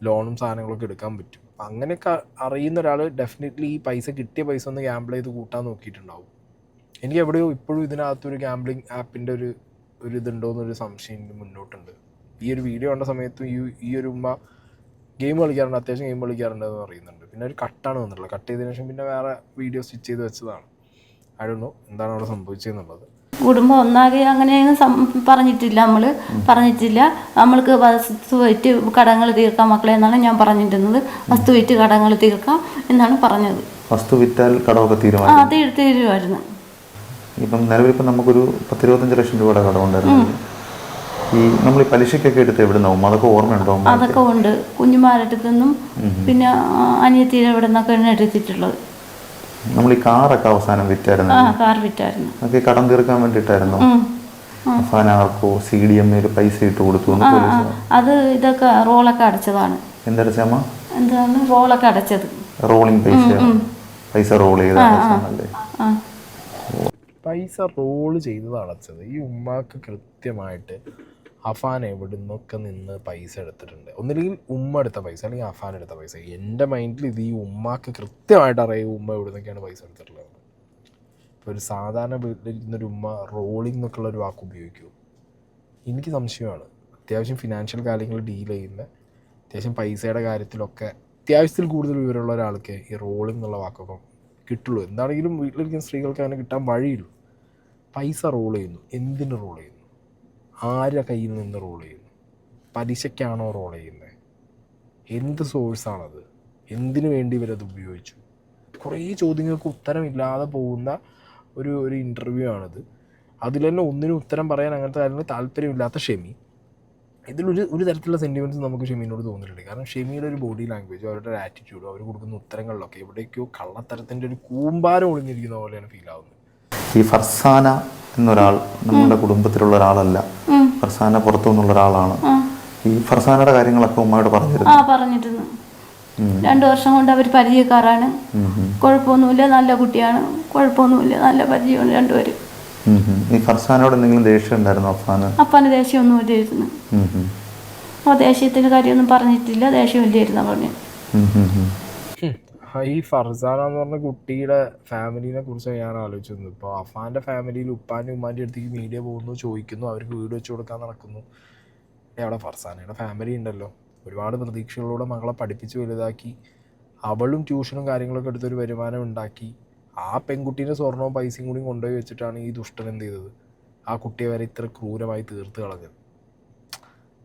A: ലോണും സാധനങ്ങളൊക്കെ എടുക്കാൻ പറ്റും. അപ്പം അങ്ങനെയൊക്കെ അറിയുന്ന ഒരാൾ ഡെഫിനറ്റ്ലി ഈ പൈസ കിട്ടിയ പൈസ ഒന്ന് ഗ്യാമ്പിൾ ചെയ്ത് കൂട്ടാൻ നോക്കിയിട്ടുണ്ടാവും. എനിക്ക് എവിടെയോ ഇപ്പോഴും ഇതിനകത്തൊരു ഗാംബ്ലിംഗ് ആപ്പിന്റെ ഒരു ഒരു ഇതുണ്ടോ എന്നൊരു സംശയം എനിക്ക് മുന്നോട്ടുണ്ട്. ഈ ഒരു വീഡിയോ കണ്ട സമയത്തും ഈ ഈ ഒരു ഉമ്മ ഗെയിം കളിക്കാറുണ്ട് അത്യാവശ്യം ഗെയിം കളിക്കാറുണ്ട് എന്ന് പറയുന്നുണ്ട്. പിന്നെ ഒരു കട്ടാണ് വന്നിട്ടുള്ളത്. കട്ട് ചെയ്തതിനു ശേഷം പിന്നെ വേറെ വീഡിയോ സ്റ്റിച്ച് ചെയ്ത് വെച്ചതാണ്. നോ എന്താണ് അവിടെ സംഭവിച്ചതെന്നുള്ളത്.
B: കുടുംബം ഒന്നാകെ അങ്ങനെയൊന്നും സം- പറഞ്ഞിട്ടില്ല നമ്മൾ പറഞ്ഞിട്ടില്ല. നമ്മൾക്ക് വസ്തു വിറ്റ് കടങ്ങൾ തീർക്കാം മക്കളെ എന്നാണ് ഞാൻ പറഞ്ഞിരുന്നത്. വസ്തു വിറ്റ് കടങ്ങൾ തീർക്കാം എന്നാണ് പറഞ്ഞത്.
C: വസ്തു വിറ്റാൽ കടമൊക്കെ തീരുമാനം
B: ആ തീരുമായിരുന്നു.
C: ഇപ്പം നിലവിലിപ്പം നമുക്കൊരു പത്തിരുപത്തഞ്ച് ലക്ഷം രൂപയുടെ കടമുണ്ടായിരുന്നു. ഈ നമ്മൾ ഈ പലിശക്കൊക്കെ എടുത്ത് എവിടെ നിന്നാവും? അതൊക്കെ ഓർമ്മയുണ്ടോ
B: അതൊക്കെ ഉണ്ട്. കുഞ്ഞുമാരുടെ നിന്നും പിന്നെ അനിയത്തിയുടെ ഇവിടെ നിന്നൊക്കെയാണ് എടുത്തിട്ടുള്ളത്.
C: നമ്മൾ ഈ കാറൊക്കെ അവസാനം വിറ്റായിരുന്നു.
B: കാർ വിറ്റായിരുന്നു.
C: അതൊക്കെ കടം തീർക്കാൻ വേണ്ടിയിട്ടായിരുന്നു. ആർക്കോ സി ഡി എം പൈസ ഇട്ട് കൊടുത്തു
B: അത് ഇതൊക്കെ റോളൊക്കെ അടച്ചതാണ്.
C: എന്തടച്ചമ്മ
B: എന്താണ്? റോളൊക്കെ അടച്ചത്.
C: റോളിംഗ് പൈസ പൈസ റോൾ ചെയ്ത
A: പൈസ റോൾ ചെയ്ത് തളച്ചത്. ഈ ഉമ്മാക്ക് കൃത്യമായിട്ട് അഫാൻ എവിടെ നിന്നൊക്കെ നിന്ന് പൈസ എടുത്തിട്ടുണ്ട്. ഒന്നില്ലെങ്കിൽ ഉമ്മ എടുത്ത പൈസ അല്ലെങ്കിൽ അഫാൻ എടുത്ത പൈസ. എന്റെ മൈൻഡിൽ ഇത് ഈ ഉമ്മാക്ക് കൃത്യമായിട്ട് അറിയാം ഉമ്മ എവിടെ നിന്നൊക്കെയാണ് പൈസ എടുത്തിട്ടുള്ളത്. ഇപ്പോൾ ഒരു സാധാരണ വീട്ടിലിരിക്കുന്ന ഒരു ഉമ്മ റോളിംഗ് എന്നൊക്കെയുള്ള ഒരു വാക്ക് ഉപയോഗിക്കൂ. എനിക്ക് സംശയമാണ്. അത്യാവശ്യം ഫിനാൻഷ്യൽ കാര്യങ്ങൾ ഡീൽ ചെയ്യുന്ന അത്യാവശ്യം പൈസയുടെ കാര്യത്തിലൊക്കെ അത്യാവശ്യത്തിൽ കൂടുതൽ വിവരമുള്ള ഒരാൾക്ക് ഈ റോളിംഗ് എന്നുള്ള വാക്കൊക്കെ കിട്ടുള്ളൂ. എന്താണെങ്കിലും വീട്ടിലിരിക്കുന്ന സ്ത്രീകൾക്ക് അങ്ങനെ കിട്ടാൻ വഴിയുള്ളൂ പൈസ റോൾ ചെയ്യുന്നു. എന്തിന് റോൾ ചെയ്യുന്നു? ആരുടെ കയ്യിൽ നിന്ന് റോൾ ചെയ്യുന്നു? പലിശയ്ക്കാണോ റോൾ ചെയ്യുന്നത് എന്ത് സോഴ്സാണത് എന്തിനു വേണ്ടി ഇവരത് ഉപയോഗിച്ചു? കുറേ ചോദ്യങ്ങൾക്ക് ഉത്തരമില്ലാതെ പോകുന്ന ഒരു ഒരു ഇന്റർവ്യൂ ആണിത്. അതിൽ തന്നെ ഒന്നിനും ഉത്തരം പറയാൻ അങ്ങനത്തെ കാര്യങ്ങൾ താല്പര്യമില്ലാത്ത ഷെമി. ഇതിലൊരു ഒരു തരത്തിലുള്ള സെന്റിമെന്റ്സ് നമുക്ക് ഷെമിനോട് തോന്നിയിട്ടുണ്ട്. കാരണം ഷെമിയുടെ ഒരു ബോഡി ലാംഗ്വേജ് അവരുടെ ആറ്റിറ്റ്യൂഡും അവർ കൊടുക്കുന്ന ഉത്തരങ്ങളിലൊക്കെ എവിടേക്കോ കള്ളത്തരത്തിന്റെ ഒരു കൂമ്പാരം ഒളിഞ്ഞിരിക്കുന്ന പോലെയാണ് ഫീൽ ആവുന്നത്.
C: ഈ ഫർസാന എന്നൊരാൾ നമ്മുടെ കുടുംബത്തിലുള്ള ഒരാളല്ല. ഫർസാന പുറത്തു നിന്നുള്ള ഒരാളാണ്. ഈ ഫർസാനയുടെ കാര്യങ്ങളൊക്കെ ഉമ്മയോട് പറഞ്ഞിരുന്നു.
B: ആ പറഞ്ഞിരുന്നു. രണ്ടു വർഷം കൊണ്ട് അവർ പരിചയക്കാരാണ്. കുഴപ്പമൊന്നുമില്ല നല്ല കുട്ടിയാണ്. കുഴപ്പമൊന്നുമില്ല നല്ല പരിചയമാണ് രണ്ടുപേരും.
C: ഈ ഫർസാനയോട് എന്തെങ്കിലും ദേഷ്യം ഉണ്ടായിരുന്നു അഫാന്
B: അപ്പന് ദേഷ്യമൊന്നും ഇല്ലായിരുന്നു. അപ്പോൾ ദേഷ്യത്തിന്റെ കാര്യമൊന്നും പറഞ്ഞിട്ടില്ല
C: ദേഷ്യം
A: ഇല്ലായിരുന്നു പറഞ്ഞു ഈ ഫർസാന എന്ന് പറഞ്ഞ കുട്ടിയുടെ ഫാമിലിനെ കുറിച്ച് ഞാൻ ആലോചിച്ചിരുന്നു. ഇപ്പോൾ അഫാന്റെ ഫാമിലിയിൽ ഉപ്പാന്റെ ഉമ്മാന്റെ അടുത്തേക്ക് മീഡിയ പോകുന്നു ചോദിക്കുന്നു അവർക്ക് വീട് വെച്ച് കൊടുക്കാൻ നടക്കുന്നു. അവിടെ ഫർസാനയുടെ ഫാമിലി ഉണ്ടല്ലോ. ഒരുപാട് പ്രതീക്ഷകളോടെ മകളെ പഠിപ്പിച്ച് വലുതാക്കി അവളും ട്യൂഷനും കാര്യങ്ങളൊക്കെ എടുത്തൊരു വരുമാനം ഉണ്ടാക്കി. ആ പെൺകുട്ടീന്റെ സ്വർണവും പൈസയും കൂടി കൊണ്ടുപോയി വെച്ചിട്ടാണ് ഈ ദുഷ്ടൻ എന്ത് ചെയ്തത്? ആ കുട്ടിയെ വരെ ഇത്ര ക്രൂരമായി തീർത്ത് കളഞ്ഞത്.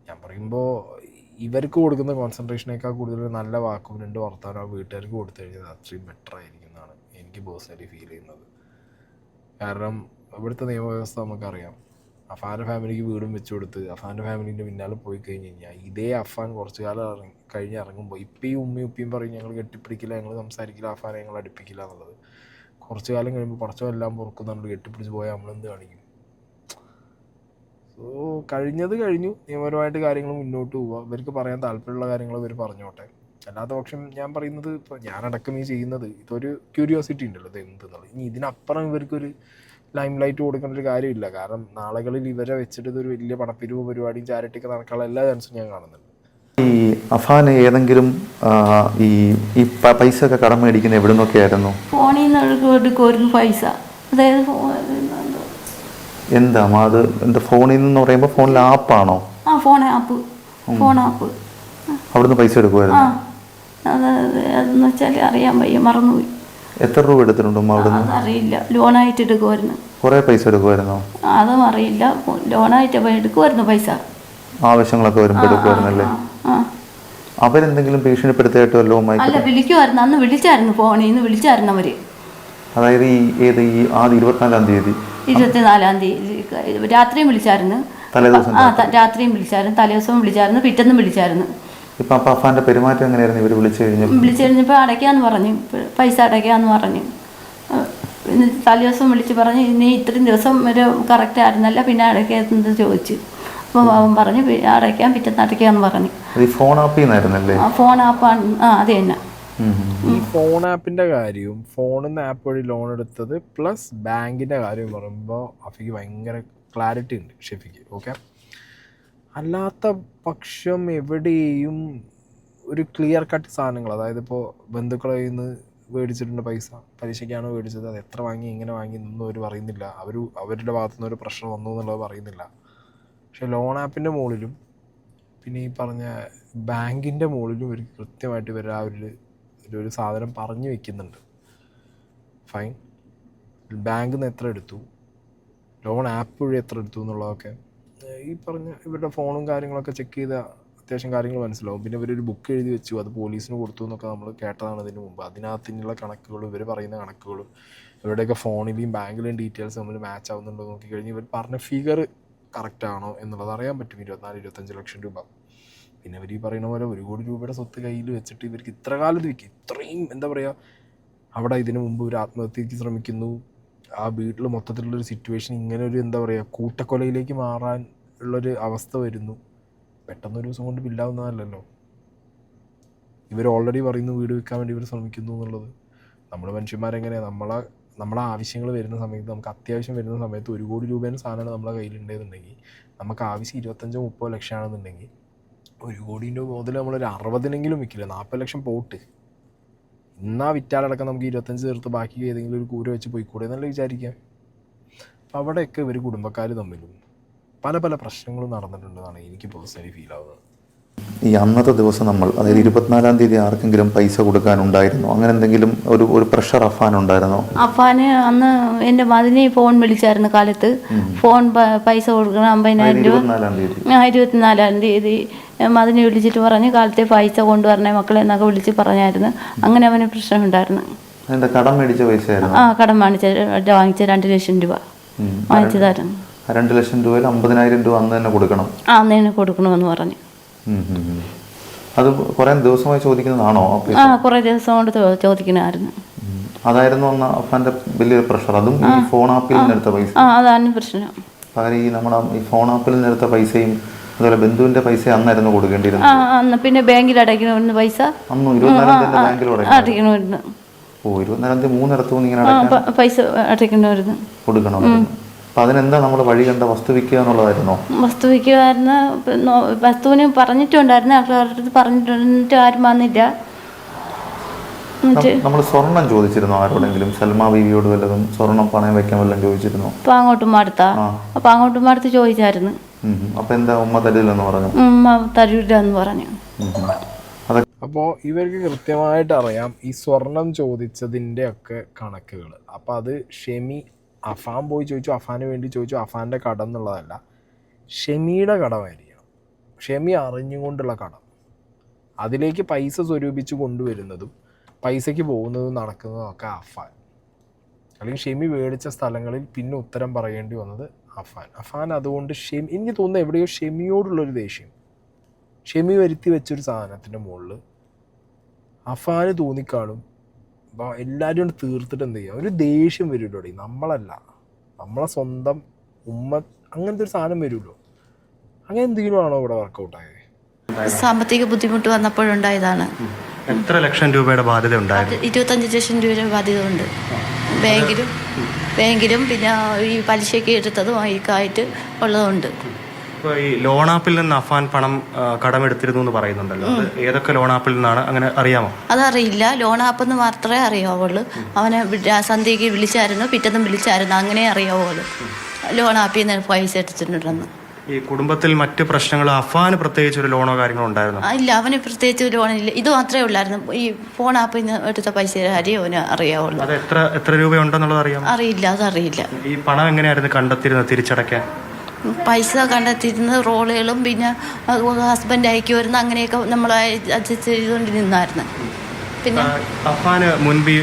A: ഞാൻ പറയുമ്പോൾ ഇവർക്ക് കൊടുക്കുന്ന കോൺസെൻട്രേഷനേക്കാൾ കൂടുതൽ നല്ല വാക്കും രണ്ട് വർത്താനം ആ വീട്ടുകാർക്ക് കൊടുത്തു കഴിഞ്ഞാൽ അത്രയും ബെറ്റർ ആയിരിക്കും എന്നാണ് എനിക്ക് പേഴ്സണലി ഫീൽ ചെയ്യുന്നത്. കാരണം ഇവിടുത്തെ നിയമവ്യവസ്ഥ നമുക്കറിയാം. അഫാന്റെ ഫാമിലിക്ക് വീടും വെച്ച് കൊടുത്ത് അഫാന്റെ ഫാമിലിന്റെ പിന്നാലെ പോയി കഴിഞ്ഞ് കഴിഞ്ഞാൽ ഇതേ അഫാൻ കുറച്ച് കാലം ഇറങ്ങി കഴിഞ്ഞ് ഇറങ്ങുമ്പോൾ ഇപ്പം ഈ ഉമ്മയും ഉപ്പയും പറയും ഞങ്ങൾ കെട്ടിപ്പിടിക്കില്ല ഞങ്ങൾ സംസാരിക്കില്ല അഫാനെ ഞങ്ങൾ അടുപ്പിക്കില്ല എന്നുള്ളത്. കുറച്ച് കാലം കഴിയുമ്പോൾ പടച്ചോ എല്ലാം പുറക്കുന്നുണ്ട്. കെട്ടിപ്പിടിച്ച് പോയാൽ നമ്മളെന്ത് കാണിക്കും? കഴിഞ്ഞത് കഴിഞ്ഞു. നിയമപരമായിട്ട് കാര്യങ്ങൾ മുന്നോട്ട് പോവുക. ഇവർക്ക് പറയാൻ താല്പര്യമുള്ള കാര്യങ്ങൾ ഇവർ പറഞ്ഞോട്ടെ. അല്ലാത്ത പക്ഷം ഞാൻ പറയുന്നത് ഇപ്പോൾ ഞാനടക്കം ഈ ചെയ്യുന്നത്. ഇതൊരു ക്യൂരിയോസിറ്റി ഉണ്ടല്ലോ ഇത് എന്തെന്നുള്ളത് ഇനി ഇതിനപ്പുറം ഇവർക്കൊരു ലൈം ലൈറ്റ് കൊടുക്കേണ്ട ഒരു കാര്യമില്ല. കാരണം നാളുകളിൽ ഇവരെ വെച്ചിട്ട് ഇതൊരു വലിയ പണപ്പിരിവ് പരിപാടിയും ചാരിറ്റിയൊക്കെ നടക്കാനുള്ള എല്ലാ ചാൻസും ഞാൻ കാണുന്നുണ്ട്.
C: ഈ അഫാന് ഏതെങ്കിലും ഈ ഈ പൈസ ഒക്കെ കടം മേടിക്കുന്ന എവിടെ നിന്നൊക്കെ ആയിരുന്നു
B: ഫോണിൽ നിന്ന് എടുക്കുമായിരുന്നു പൈസ. അതായത്. എന്താ
C: അത് എന്താ ഫോണിൽ നിന്ന് പറയുമ്പോൾ ഫോണിൽ ആപ്പാണോ
B: ആ ഫോൺ ആപ്പ് ഫോൺ ആപ്പ്
C: അവിടുന്ന് പൈസ എടുക്കുമായിരുന്നു
B: അത് അതെന്ന് വെച്ചാൽ അറിയാൻ വയ്യ മറന്നുപോയി.
C: എത്ര രൂപ എടുത്തിട്ടുണ്ട് അവിടുന്ന്?
B: ലോൺ ലോണായിട്ട് എടുക്കുമായിരുന്നു
C: കുറേ പൈസ എടുക്കുമായിരുന്നോ
B: അതും അറിയില്ല ലോണായിട്ട് എടുക്കുമായിരുന്നു പൈസ.
C: ആവശ്യങ്ങളൊക്കെ വരുമ്പോൾ എടുക്കുമായിരുന്നല്ലേ അവരെന്തെങ്കിലും ഭീഷണിപ്പെടുത്തിയായിട്ടോ ഉമ്മയ്ക്ക്?
B: അല്ല വിളിക്കുമായിരുന്നു അന്ന് വിളിച്ചായിരുന്നു ഫോണിൽ നിന്ന് വിളിച്ചായിരുന്നു അവർ
C: അതായത് ഈ ഏത് ഈ ആദ്യ ഇരുപത്തിനാലാം തീയതി?
B: ഇരുപത്തിനാലാം തീയതി. രാത്രിയും വിളിച്ചായിരുന്നു. ആ രാത്രിയും വിളിച്ചായിരുന്നു. തലേദിവസവും വിളിച്ചായിരുന്നു. പിറ്റേന്നും വിളിച്ചായിരുന്നു.
C: ഇപ്പം അപ്പം പെരുമാറ്റം എങ്ങനെയായിരുന്നു? ഇവർ വിളിച്ചു കഴിഞ്ഞു
B: വിളിച്ചു കഴിഞ്ഞപ്പോൾ അടയ്ക്കാന്ന് പറഞ്ഞു. പൈസ അടയ്ക്കാന്ന് പറഞ്ഞു. തലേദിവസം വിളിച്ച് പറഞ്ഞു ഇനി ഇത്രയും ദിവസം ഒരു കറക്റ്റ് ആയിരുന്നല്ല പിന്നെ അടയ്ക്കുന്നത് ചോദിച്ചു. അപ്പോൾ അവൻ പറഞ്ഞു അടയ്ക്കാൻ അടയ്ക്കാം പിറ്റേന്ന് അടയ്ക്കാന്ന് പറഞ്ഞു.
C: ഫോൺ ആപ്പിൽ നിന്നായിരുന്നല്ലേ
B: ആ ഫോൺ ആപ്പാണ്. ആ അത് തന്നെ.
A: ഈ ഫോൺ ആപ്പിന്റെ കാര്യവും ഫോണിൽ നിന്ന് ആപ്പ് വഴി ലോൺ എടുത്തത് പ്ലസ് ബാങ്കിന്റെ കാര്യം പറയുമ്പോൾ അഫിക്ക് ഭയങ്കര ക്ലാരിറ്റി ഉണ്ട് ഷെഫിക്ക് ഓക്കെ അല്ലാത്ത പക്ഷം എവിടെയും ഒരു ക്ലിയർ കട്ട് സാധനങ്ങൾ അതായത് ഇപ്പോൾ ബന്ധുക്കളെ നിന്ന് മേടിച്ചിട്ടുണ്ട് പൈസ പലിശയ്ക്കാണ് മേടിച്ചത് അത് എത്ര വാങ്ങി എങ്ങനെ വാങ്ങി എന്നൊന്നും അവർ പറയുന്നില്ല. അവർ അവരുടെ ഭാഗത്തുനിന്ന് ഒരു പ്രശ്നം വന്നു എന്നുള്ളത് പറയുന്നില്ല. പക്ഷെ ലോൺ ആപ്പിന്റെ മുകളിലും പിന്നെ ഈ പറഞ്ഞ ബാങ്കിന്റെ മുകളിലും ഒരു കൃത്യമായിട്ട് ഇവർ ആ ഒരു ഒരു സാധനം പറഞ്ഞു വെക്കുന്നുണ്ട്. ഫൈൻ ബാങ്കിൽ നിന്ന് എത്ര എടുത്തു? ലോൺ ആപ്പ് വഴി എത്ര എടുത്തു എന്നുള്ളതൊക്കെ ഈ പറഞ്ഞ ഇവരുടെ ഫോണും കാര്യങ്ങളൊക്കെ ചെക്ക് ചെയ്ത അത്യാവശ്യം കാര്യങ്ങൾ മനസ്സിലാവും. പിന്നെ ഇവരൊരു ബുക്ക് എഴുതി വെച്ചു. അത് പോലീസിന് കൊടുത്തു എന്നൊക്കെ നമ്മൾ കേട്ടതാണ് ഇതിന് മുമ്പ്. അതിനകത്തുള്ള കണക്കുകളും ഇവർ പറയുന്ന കണക്കുകളും ഇവരുടെയൊക്കെ ഫോണിലെയും ബാങ്കിലെയും ഡീറ്റെയിൽസ് നമ്മൾ മാച്ച് ആവുന്നുണ്ടോ നോക്കി നോക്കിക്കഴിഞ്ഞ് ഇവർ പറഞ്ഞ ഫിഗർ കറക്റ്റ് ആണോ എന്നുള്ളത് അറിയാൻ പറ്റും. ഇരുപത്തിനാല് ഇരുപത്തഞ്ച് ലക്ഷം രൂപ. പിന്നെ ഇവർ ഈ പറയുന്ന പോലെ ഒരു കോടി രൂപയുടെ സ്വത്ത് കയ്യിൽ വെച്ചിട്ട് ഇവർക്ക് ഇത്ര കാലം വിൽക്കും ഇത്രയും എന്താ പറയുക അവിടെ ഇതിനു മുമ്പ് ഒരു ആത്മഹത്യക്ക് ശ്രമിക്കുന്നു. ആ വീട്ടിൽ മൊത്തത്തിലുള്ളൊരു സിറ്റുവേഷൻ ഇങ്ങനെ ഒരു എന്താ പറയുക കൂട്ടക്കൊലയിലേക്ക് മാറാൻ ഉള്ളൊരു അവസ്ഥ വരുന്നു. പെട്ടെന്നൊരു ദിവസം കൊണ്ട് ബില്ലാവുന്നതല്ലല്ലോ ഇവർ ഓൾറെഡി പറയുന്നു വീട് വെക്കാൻ വേണ്ടി ഇവർ ശ്രമിക്കുന്നു എന്നുള്ളത്. നമ്മൾ മനുഷ്യന്മാരെങ്ങനെയാണ് നമ്മളെ നമ്മളെ ആവശ്യങ്ങൾ വരുന്ന സമയത്ത് നമുക്ക് അത്യാവശ്യം വരുന്ന സമയത്ത് ഒരു കോടി രൂപേന്റെ സാധനമാണ് നമ്മളെ കയ്യിലുണ്ടെന്നുണ്ടെങ്കിൽ നമുക്ക് ആവശ്യം ഇരുപത്തഞ്ചോ മുപ്പതോ ലക്ഷമാണെന്നുണ്ടെങ്കിൽ ഒരു കോടീന്റെ മുതൽ നമ്മളൊരു അറുപതിനെങ്കിലും വിൽക്കില്ല നാൽപ്പത് ലക്ഷം പോട്ട്. ഇന്നാ വിറ്റാലടക്കം നമുക്ക് ഇരുപത്തഞ്ച് തീർത്ത് ബാക്കി ഏതെങ്കിലും ഒരു കൂര വെച്ച് പോയിക്കൂടെ എന്നല്ല വിചാരിക്കാം. അപ്പം അവിടെയൊക്കെ ഇവർ കുടുംബക്കാർ തമ്മിലും പല പല പ്രശ്നങ്ങളും നടന്നിട്ടുണ്ടെന്നാണ് എനിക്ക് പേഴ്സണലി ഫീൽ ആവുന്നത്.
C: ഈ അന്നത്തെ ദിവസം നമ്മൾ അതായത് ഇരുപത്തിനാലാം തീയതി ആർക്കെങ്കിലും പൈസ കൊടുക്കാനുണ്ടായിരുന്നോ? അങ്ങനെ എന്തെങ്കിലും ഒരു ഒരു പ്രഷർ അഫാൻ ഉണ്ടായിരുന്നോ?
B: അഫാന് അന്ന് എന്റെ മതിനെ ഫോൺ വിളിച്ചായിരുന്നു കാലത്ത്. ഫോൺ പൈസ കൊടുക്കണം അമ്പതിനായിരം രൂപ.
C: ഇരുപത്തിനാലാം തീയതി.
B: മതിനെ വിളിച്ചിട്ട് പറഞ്ഞു കാലത്തെ പൈസ കൊണ്ടുവരണേ മക്കളെ എന്നൊക്കെ വിളിച്ച് പറഞ്ഞായിരുന്നു. അങ്ങനെ അവന് പ്രശ്നമുണ്ടായിരുന്നു.
C: കടം മേടിച്ച പൈസയായിരുന്നു?
B: ആ കടം വാങ്ങിച്ച വാങ്ങിച്ച രണ്ട് ലക്ഷം രൂപ. വാങ്ങിച്ചതായിരുന്നു.
C: രണ്ട് ലക്ഷം രൂപയിൽ അമ്പതിനായിരം രൂപ അന്ന് തന്നെ കൊടുക്കണം.
B: അന്ന് തന്നെ കൊടുക്കണമെന്ന് പറഞ്ഞു.
C: അത് കുറെ ദിവസമായി ചോദിക്കുന്നതാണോ ആ
B: കുറെ ദിവസം കൊണ്ട് ചോദിക്കണമായിരുന്നു.
C: അതായിരുന്നു അന്ന് അഫാന്റെ വലിയൊരു പ്രഷർ. അതും ഈ ഫോൺ ആപ്പിൽ നിന്ന് എടുത്ത പൈസ.
B: ആ അതാണ് പ്രശ്നം.
C: പകരം ഈ നമ്മുടെ ഈ ഫോൺ ആപ്പിൽ നിന്ന് എടുത്ത പൈസയും അതുപോലെ ബന്ധുവിന്റെ പൈസ അന്നായിരുന്നു കൊടുക്കേണ്ടിയിരുന്നത്.
B: അന്ന് പിന്നെ ബാങ്കിൽ അടയ്ക്കണമായിരുന്നു പൈസ?
C: അന്ന് ഇരുപത്തിനാലാം തീയതി ബാങ്കിൽ അടയ്ക്കണം.
B: അടയ്ക്കണമായിരുന്നു.
C: ഓ ഇരുപത്തിനാലാം തീയതി മൂന്നിടത്തു നിന്ന് ഇങ്ങനെ
B: പൈസ അടയ്ക്കണമായിരുന്നു.
C: കൊടുക്കണം. അപ്പൊ അതിനെന്താ നമ്മൾ വഴി കണ്ട വസ്തു വിൽക്കുക എന്നുള്ളതായിരുന്നോ?
B: വസ്തു വിൽക്കുമായിരുന്നു വസ്തുവിന് പറഞ്ഞിട്ടുണ്ടായിരുന്നു. ആൾക്കാരുടെ അടുത്ത് പറഞ്ഞിട്ട് ആരും വന്നില്ല.
C: നമ്മൾ സ്വർണം ചോദിച്ചിരുന്നോ ആരോടെങ്കിലും? സൽമ ബീവിയോട് വല്ലതും സ്വർണം പണയം വെക്കാൻ വല്ലതും ചോദിച്ചിരുന്നോ?
B: അപ്പൊ അങ്ങോട്ടും അടുത്താ? അപ്പൊ അങ്ങോട്ടും അടുത്ത് ചോദിച്ചായിരുന്നു.
C: അപ്പൊ എന്താ ഉമ്മ തരില്ലെന്ന് പറഞ്ഞു?
B: ഉമ്മ തരൂല എന്ന് പറഞ്ഞു
A: അപ്പോൾ ഇവർക്ക് കൃത്യമായിട്ട് അറിയാം ഈ സ്വർണം ചോദിച്ചതിന്റെ ഒക്കെ കണക്കുകൾ അപ്പോൾ അത് ഷെമി അഫാൻ പോയി ചോദിച്ചു. അഫാന് വേണ്ടി ചോദിച്ചു. അഫാന്റെ കടം എന്നുള്ളതല്ല ഷെമിയുടെ കടമായിരിക്കണം. ഷെമി അറിഞ്ഞുകൊണ്ടുള്ള കടം. അതിലേക്ക് പൈസ സ്വരൂപിച്ച് കൊണ്ടുവരുന്നതും പൈസയ്ക്ക് പോകുന്നതും നടക്കുന്നതും ഒക്കെ അഫാൻ. അല്ലെങ്കിൽ ഷെമി മേടിച്ച സ്ഥലങ്ങളിൽ പിന്നെ ഉത്തരം പറയേണ്ടി വന്നത് അഫാൻ. അഫാൻ അതുകൊണ്ട് ഷെമി എനിക്ക് തോന്നുന്നു എവിടെയോ ഷെമിയോടുള്ളൊരു ദേഷ്യം. ഷെമി വരുത്തി വെച്ചൊരു സാധനത്തിന്റെ മുകളിൽ അഫാന് തോന്നിക്കാണും. എല്ലാവരും കൊണ്ട് തീർത്തിട്ട് എന്ത് ചെയ്യുക ഒരു ദേഷ്യം വരുമല്ലോ നമ്മളല്ല. നമ്മളെ സ്വന്തം ഉമ്മ അങ്ങനത്തെ ഒരു സാധനം വരുമല്ലോ. അങ്ങനെ എന്തെങ്കിലും ആണോ ഇവിടെ വർക്കൗട്ടായത്
B: സാമ്പത്തിക ബുദ്ധിമുട്ട് വന്നപ്പോഴുണ്ടായതാണ്.
D: എത്ര ലക്ഷം രൂപയുടെ ബാധ്യത ഉണ്ടായിരുന്നു?
B: ഇരുപത്തഞ്ച് ലക്ഷം രൂപ ബാധ്യത ഉണ്ട് ബാങ്കിലും ബാങ്കിലും പിന്നെ ഈ പലിശയ്ക്ക് എടുത്തതും ആയിട്ട് ഉള്ളതുണ്ട്.
D: ഇപ്പോൾ ഈ ലോൺ ആപ്പിൽ നിന്ന് അഫാൻ പണം കടമെടുത്തിരുന്നു എന്ന് പറയുന്നുണ്ടല്ലോ. ഏതൊക്കെ ലോൺ ആപ്പിൽ നിന്നാണ്? അങ്ങനെ അറിയാമോ?
B: അതറിയില്ല. ലോൺ ആപ്പ് എന്ന് മാത്രമേ അറിയാവുള്ളൂ. അവനെ സന്ധ്യയ്ക്ക് വിളിച്ചായിരുന്നു പിറ്റേന്നും വിളിച്ചായിരുന്നു. അങ്ങനെ അറിയാവുള്ളൂ. ലോൺ ആപ്പിൽ നിന്ന് പൈസ എടുത്തിട്ടുണ്ടെന്ന്.
D: ഈ കുടുംബത്തിൽ മറ്റു പ്രശ്നങ്ങൾ അഫാന് പ്രത്യേകിച്ച് ഒരു ലോണോ കാര്യങ്ങളോ ഉണ്ടായിരുന്നു?
B: ഇല്ല അവന് പ്രത്യേകിച്ച് ലോണില്ല ഇത് മാത്രമേ ഉള്ളായിരുന്നു. ഈ ഫോൺ ആപ്പിൽ നിന്ന് എടുത്ത പൈസ കാര്യം അവന് അറിയാവുള്ളൂ.
D: അത് എത്ര എത്ര രൂപ ഉണ്ടെന്നുള്ളത് അറിയാം
B: അറിയില്ല. അതറിയില്ല
D: ഈ പണം എങ്ങനെയായിരുന്നു കണ്ടെത്തിയിരുന്നത് തിരിച്ചടയ്ക്കാൻ?
B: പൈസ കണ്ടെത്തിയിരുന്നത് റോളുകളും പിന്നെ ഹസ്ബൻഡ് അയക്കുമായിരുന്നു അങ്ങനെയൊക്കെ നമ്മൾ അഡ്ജസ്റ്റ് ചെയ്തുകൊണ്ട് നിന്നായിരുന്നു പിന്നെ?
D: അഫാന് മുൻപ്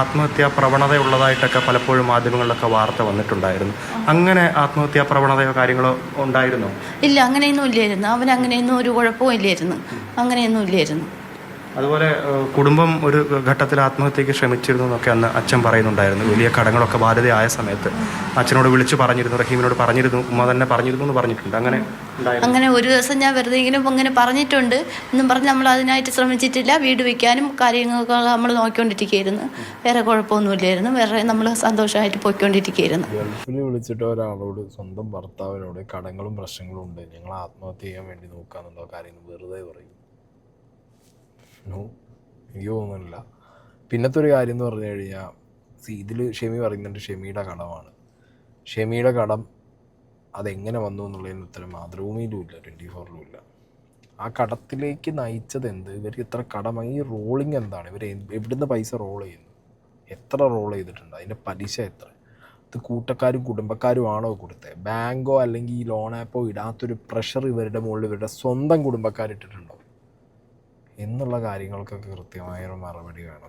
D: ആത്മഹത്യാ പ്രവണത ഉള്ളതായിട്ടൊക്കെ പലപ്പോഴും മാധ്യമങ്ങളിലൊക്കെ വാർത്ത വന്നിട്ടുണ്ടായിരുന്നു. അങ്ങനെ ആത്മഹത്യാ പ്രവണതയോ കാര്യങ്ങളോ ഉണ്ടായിരുന്നോ?
B: ഇല്ല അങ്ങനെയൊന്നും ഇല്ലായിരുന്നു. അവൻ അങ്ങനെയൊന്നും ഒരു കുഴപ്പവും ഇല്ലായിരുന്നു. അങ്ങനെയൊന്നും ഇല്ലായിരുന്നു.
D: അതുപോലെ കുടുംബം ഒരു ഘട്ടത്തിൽ ആത്മഹത്യക്ക് ശ്രമിച്ചിരുന്നു എന്നൊക്കെ അന്ന് അച്ഛൻ പറയുന്നുണ്ടായിരുന്നു. വലിയ കടങ്ങളൊക്കെ ബാധ്യതയായ സമയത്ത്. അച്ഛനോട് വിളിച്ചു പറഞ്ഞിരുന്നു റഹീമിനോട് പറഞ്ഞിരുന്നു ഉമ്മ തന്നെ പറഞ്ഞിരുന്നു എന്ന് പറഞ്ഞിട്ടുണ്ട്. അങ്ങനെ ഉണ്ടായിരുന്നു.
B: അങ്ങനെ ഒരു ദിവസം ഞാൻ വെറുതെ ഇങ്ങനെ അങ്ങനെ പറഞ്ഞിട്ടുണ്ട്. എന്നും പറഞ്ഞ് നമ്മൾ അതിനായിട്ട് ശ്രമിച്ചിട്ടില്ല. വീട് വയ്ക്കാനും കാര്യങ്ങളൊക്കെ നമ്മൾ നോക്കിക്കൊണ്ടിരിക്കുകയായിരുന്നു. വേറെ കുഴപ്പമൊന്നുമില്ലായിരുന്നു. വേറെ നമ്മൾ സന്തോഷമായിട്ട് പോയിക്കൊണ്ടിരിക്കുകയായിരുന്നു.
A: ഗൾഫിൽ വിളിച്ചിട്ട് ഒരാളോട് സ്വന്തം ഭർത്താവിനോട് കടങ്ങളും പ്രശ്നങ്ങളും ഉണ്ട്. ഞങ്ങൾ ആത്മഹത്യ ചെയ്യാൻ വേണ്ടി നോക്കാന്നുള്ള കാര്യങ്ങൾ വെറുതെ പറയും. നോ എനിക്ക് തോന്നുന്നില്ല. പിന്നത്തെ ഒരു കാര്യം എന്ന് പറഞ്ഞു കഴിഞ്ഞാൽ സി ഇതിൽ ഷെമി പറയുന്നുണ്ട് ഷെമിയുടെ കടമാണ്. ഷെമിയുടെ കടം അതെങ്ങനെ വന്നു എന്നുള്ളതിന് ഉത്തരം മാതൃഭൂമിയിലും ഇല്ല ട്വന്റി ഫോറിലും ഇല്ല. ആ കടത്തിലേക്ക് നയിച്ചത് എന്ത്? ഇവർക്ക് ഇത്ര കടമായി? ഈ റോളിങ് എന്താണ്? ഇവർ എവിടുന്ന് പൈസ റോൾ ചെയ്യുന്നു? എത്ര റോൾ ചെയ്തിട്ടുണ്ട്? അതിന്റെ പലിശ എത്ര? ഇത് കൂട്ടക്കാരും കുടുംബക്കാരും ആണോ കൊടുത്തത് ബാങ്കോ അല്ലെങ്കിൽ ഈ ലോൺ ആപ്പോ ഇടാത്തൊരു പ്രഷർ ഇവരുടെ മുകളിൽ ഇവരുടെ സ്വന്തം കുടുംബക്കാർ ഇട്ടിട്ടുണ്ടോ എന്നുള്ള കാര്യങ്ങൾക്കൊക്കെ കൃത്യമായൊരു മറുപടി വേണം.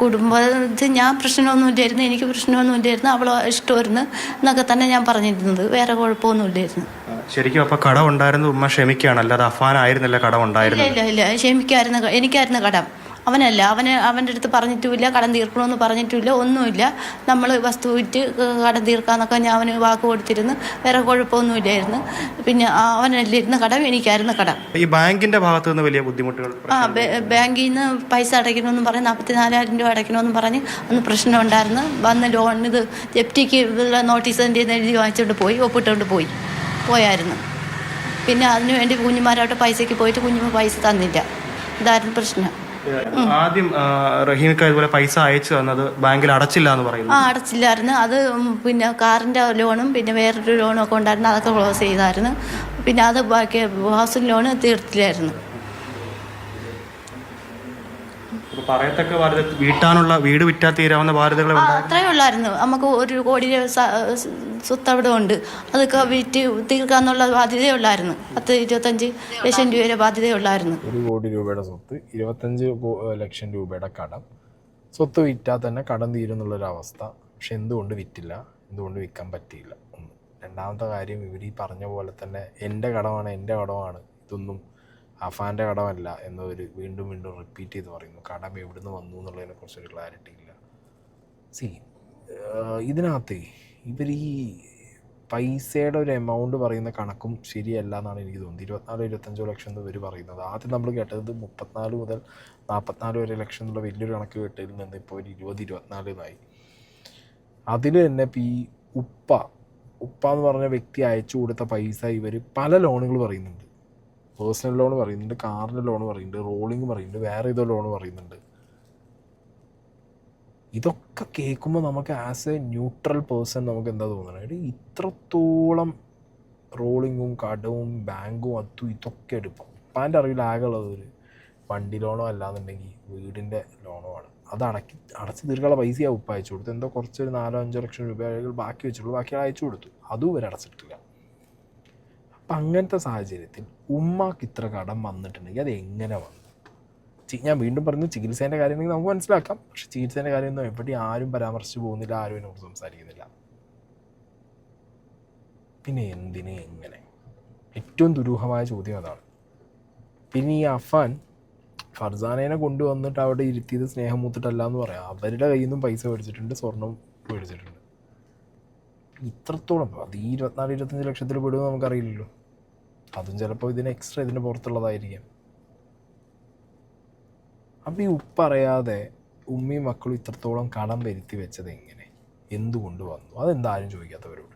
B: കുടുംബത്തിൽ ഞാൻ പ്രശ്നമൊന്നും ഇല്ലായിരുന്നു എനിക്ക് പ്രശ്നമൊന്നും ഇല്ലായിരുന്നു അവൾ ഇഷ്ടമായിരുന്നു എന്നൊക്കെ തന്നെ ഞാൻ പറഞ്ഞിരുന്നത് വേറെ കുഴപ്പമൊന്നും ഇല്ലായിരുന്നു
D: ശരിക്കും അപ്പൊ കടം ഉണ്ടായിരുന്നു ഉമ്മ ക്ഷമിക്കുകയാണ് അല്ലാതെ അഫാനായിരുന്നില്ല കടം
B: ഇല്ല
D: ഉണ്ടായിരുന്നത്.
B: ഇല്ല ഇല്ല ക്ഷമിക്കായിരുന്നു എനിക്കായിരുന്നു കടം. അവനല്ല അവന് അവന്റെ അടുത്ത് പറഞ്ഞിട്ടുമില്ല കടം തീർക്കണമെന്ന് പറഞ്ഞിട്ടുമില്ല ഒന്നുമില്ല. നമ്മൾ വസ്തു വിറ്റ് കടം തീർക്കാന്നൊക്കെ ഞാൻ അവന് വാക്ക് കൊടുത്തിരുന്നു. വേറെ കുഴപ്പമൊന്നുമില്ലായിരുന്നു. പിന്നെ അവനല്ല ഇരുന്ന കടം എനിക്കായിരുന്നു കടം.
D: ഈ ബാങ്കിന്റെ ഭാഗത്ത് നിന്ന് വലിയ ബുദ്ധിമുട്ടുകൾ
B: ആ ബാങ്കിൽ നിന്ന് പൈസ അടയ്ക്കണമെന്ന് പറഞ്ഞ് നാൽപ്പത്തി നാലായിരം രൂപ അടയ്ക്കണമെന്ന് പറഞ്ഞ് അന്ന് പ്രശ്നം ഉണ്ടായിരുന്നു വന്ന് ലോൺ ഇത് ജപ്റ്റിക്ക് ഉള്ള നോട്ടീസ് എന്റെ എഴുതി വാങ്ങിച്ചുകൊണ്ട് പോയി ഒപ്പിട്ടുകൊണ്ട് പോയി പോയായിരുന്നു. പിന്നെ അതിനുവേണ്ടി കുഞ്ഞുമാരോട്ട് പൈസയ്ക്ക് പോയിട്ട് കുഞ്ഞുമ്മ പൈസ തന്നില്ല. ഇതായിരുന്നു പ്രശ്നം.
D: ആദ്യം റഹീമിക്ക് ഇതുപോലെ പൈസ അയച്ചു തന്നത് ബാങ്കിൽ അടച്ചില്ല എന്ന് പറയുന്നു.
B: ആ അടച്ചില്ലായിരുന്നു. അത് പിന്നെ കാറിന്റെ ലോണും പിന്നെ വേറൊരു ലോണും ഒക്കെ ഉണ്ടായിരുന്നു. അതൊക്കെ ക്ലോസ് ചെയ്തായിരുന്നു. പിന്നെ അത് ബാക്കി ഹൗസിംഗ് ലോണ് തീർത്തില്ലായിരുന്നു.
D: ഇപ്പൊ പറയത്തക്ക ബാധ്യത വീട്ടാനുള്ള വീട് വിറ്റാ തീരാവുന്ന ബാധ്യതകൾ
B: അത്രേ ഉള്ളായിരുന്നു. നമുക്ക് ഒരു കോടി സ്വത്ത് അവിടെ ഉണ്ട് അതൊക്കെ വിറ്റ് തീർക്കാന്നുള്ള ബാധ്യതയുള്ളായിരുന്നു. പത്ത് ഇരുപത്തഞ്ച് ലക്ഷം രൂപയുടെ ബാധ്യതയുള്ളായിരുന്നു.
A: ഒരു കോടി രൂപയുടെ സ്വത്ത് ഇരുപത്തഞ്ച് ലക്ഷം രൂപയുടെ കടം. സ്വത്ത് വിറ്റാൽ തന്നെ കടം തീരുന്നുള്ളൊരവസ്ഥ പക്ഷെ എന്തുകൊണ്ട് വിറ്റില്ല? എന്തുകൊണ്ട് വിൽക്കാൻ പറ്റിയില്ല? ഒന്ന്. രണ്ടാമത്തെ കാര്യം ഇവർ ഈ പറഞ്ഞ പോലെ തന്നെ എന്റെ കടമാണ് എന്റെ കടമാണ്. ഇതൊന്നും അഫാന്റെ കടമല്ല എന്നവർ വീണ്ടും വീണ്ടും റിപ്പീറ്റ് ചെയ്ത് പറയുന്നു. കടം എവിടുന്ന് വന്നു എന്നുള്ളതിനെക്കുറിച്ചൊരു ക്ലാരിറ്റി ഇല്ല. സി ഇതിനകത്ത് ഇവർ ഈ പൈസയുടെ ഒരു എമൗണ്ട് പറയുന്ന കണക്കും ശരിയല്ല എന്നാണ് എനിക്ക് തോന്നുന്നത്. ഇരുപത്തിനാല് ഇരുപത്തഞ്ചോ ലക്ഷം എന്ന് ഇവർ പറയുന്നത്. ആദ്യം നമ്മൾ കേട്ടത് മുപ്പത്തിനാല് മുതൽ നാൽപ്പത്തിനാല് വരെ ലക്ഷം എന്നുള്ള വലിയൊരു കണക്ക് കേട്ടതിൽ നിന്ന് ഇപ്പോൾ ഒരു ഇരുപത് ഇരുപത്തിനാല് എന്നായി. അതിൽ തന്നെ ഇപ്പോൾ ഈ ഉപ്പ ഉപ്പ എന്ന് പറഞ്ഞ വ്യക്തി അയച്ചു കൊടുത്ത പൈസ ഇവർ പല ലോണുകൾ പറയുന്നുണ്ട്. പേഴ്സണൽ ലോൺ പറയുന്നുണ്ട് കാറിന്റെ ലോൺ പറയുന്നുണ്ട് റോളിംഗ് പറയുന്നുണ്ട് വേറെ ഏതോ ലോൺ പറയുന്നുണ്ട്. ഇതൊക്കെ കേൾക്കുമ്പോൾ നമുക്ക് ആസ് എ ന്യൂട്രൽ പേഴ്സൺ നമുക്ക് എന്താ തോന്നുന്നത് ഇത്രത്തോളം റോളിങ്ങും കടവും ബാങ്കും അതും ഇതൊക്കെ എടുക്കും. ഉപ്പാന്റെ അറിവിൽ ആകെ ഉള്ളത് ഒരു വണ്ടി ലോണോ അല്ലാന്നുണ്ടെങ്കിൽ വീടിന്റെ ലോണോ ആണ്. അത് അടക്കി അടച്ച് തീർക്കാനുള്ള പൈസയാണ് ഉപ്പ അയച്ചു കൊടുത്തു. എന്തോ കുറച്ച് ഒരു നാലോ അഞ്ചോ ലക്ഷം രൂപ ബാക്കി വെച്ചിട്ടുള്ളൂ ബാക്കി അയച്ചു കൊടുത്തു. അതും ഇവർ അടച്ചിട്ടില്ല. അപ്പം അങ്ങനത്തെ സാഹചര്യത്തിൽ ഉമ്മാക്ക് ഇത്ര കടം വന്നിട്ടുണ്ടെങ്കിൽ അത് എങ്ങനെ വന്നു? ഞാൻ വീണ്ടും പറഞ്ഞു ചികിത്സേന്റെ കാര്യം നമുക്ക് മനസ്സിലാക്കാം. പക്ഷെ ചികിത്സേന്റെ കാര്യമൊന്നും എവിടെ ആരും പരാമർശിച്ചു പോകുന്നില്ല ആരും എന്നോട് സംസാരിക്കുന്നില്ല. പിന്നെ എന്തിന് എങ്ങനെ? ഏറ്റവും ദുരൂഹമായ ചോദ്യം അതാണ്. പിന്നെ ഈ അഫാൻ ഫർസാനേനെ കൊണ്ടുവന്നിട്ട് അവിടെ ഇരുത്തിയത് സ്നേഹം മൂത്തിട്ടല്ല എന്ന് പറയാം. അവരുടെ കയ്യിൽ നിന്നും പൈസ മേടിച്ചിട്ടുണ്ട് സ്വർണം മേടിച്ചിട്ടുണ്ട്. ഇത്രത്തോളം അത് ഈ ഇരുപത്തിനാല് ഇരുപത്തഞ്ച് ലക്ഷത്തിൽ പെടുമെന്ന് നമുക്കറിയില്ലല്ലോ. അതും ചിലപ്പോൾ ഇതിന് എക്സ്ട്രാ ഇതിന്റെ പുറത്തുള്ളതായിരിക്കാം. അപ്പം ഈ ഉപ്പറിയാതെ ഉമ്മയും മക്കളും ഇത്രത്തോളം കടം വരുത്തി വെച്ചത് എങ്ങനെ? എന്തുകൊണ്ട് വന്നു? അതെന്താരും ചോദിക്കാത്തവരോട്?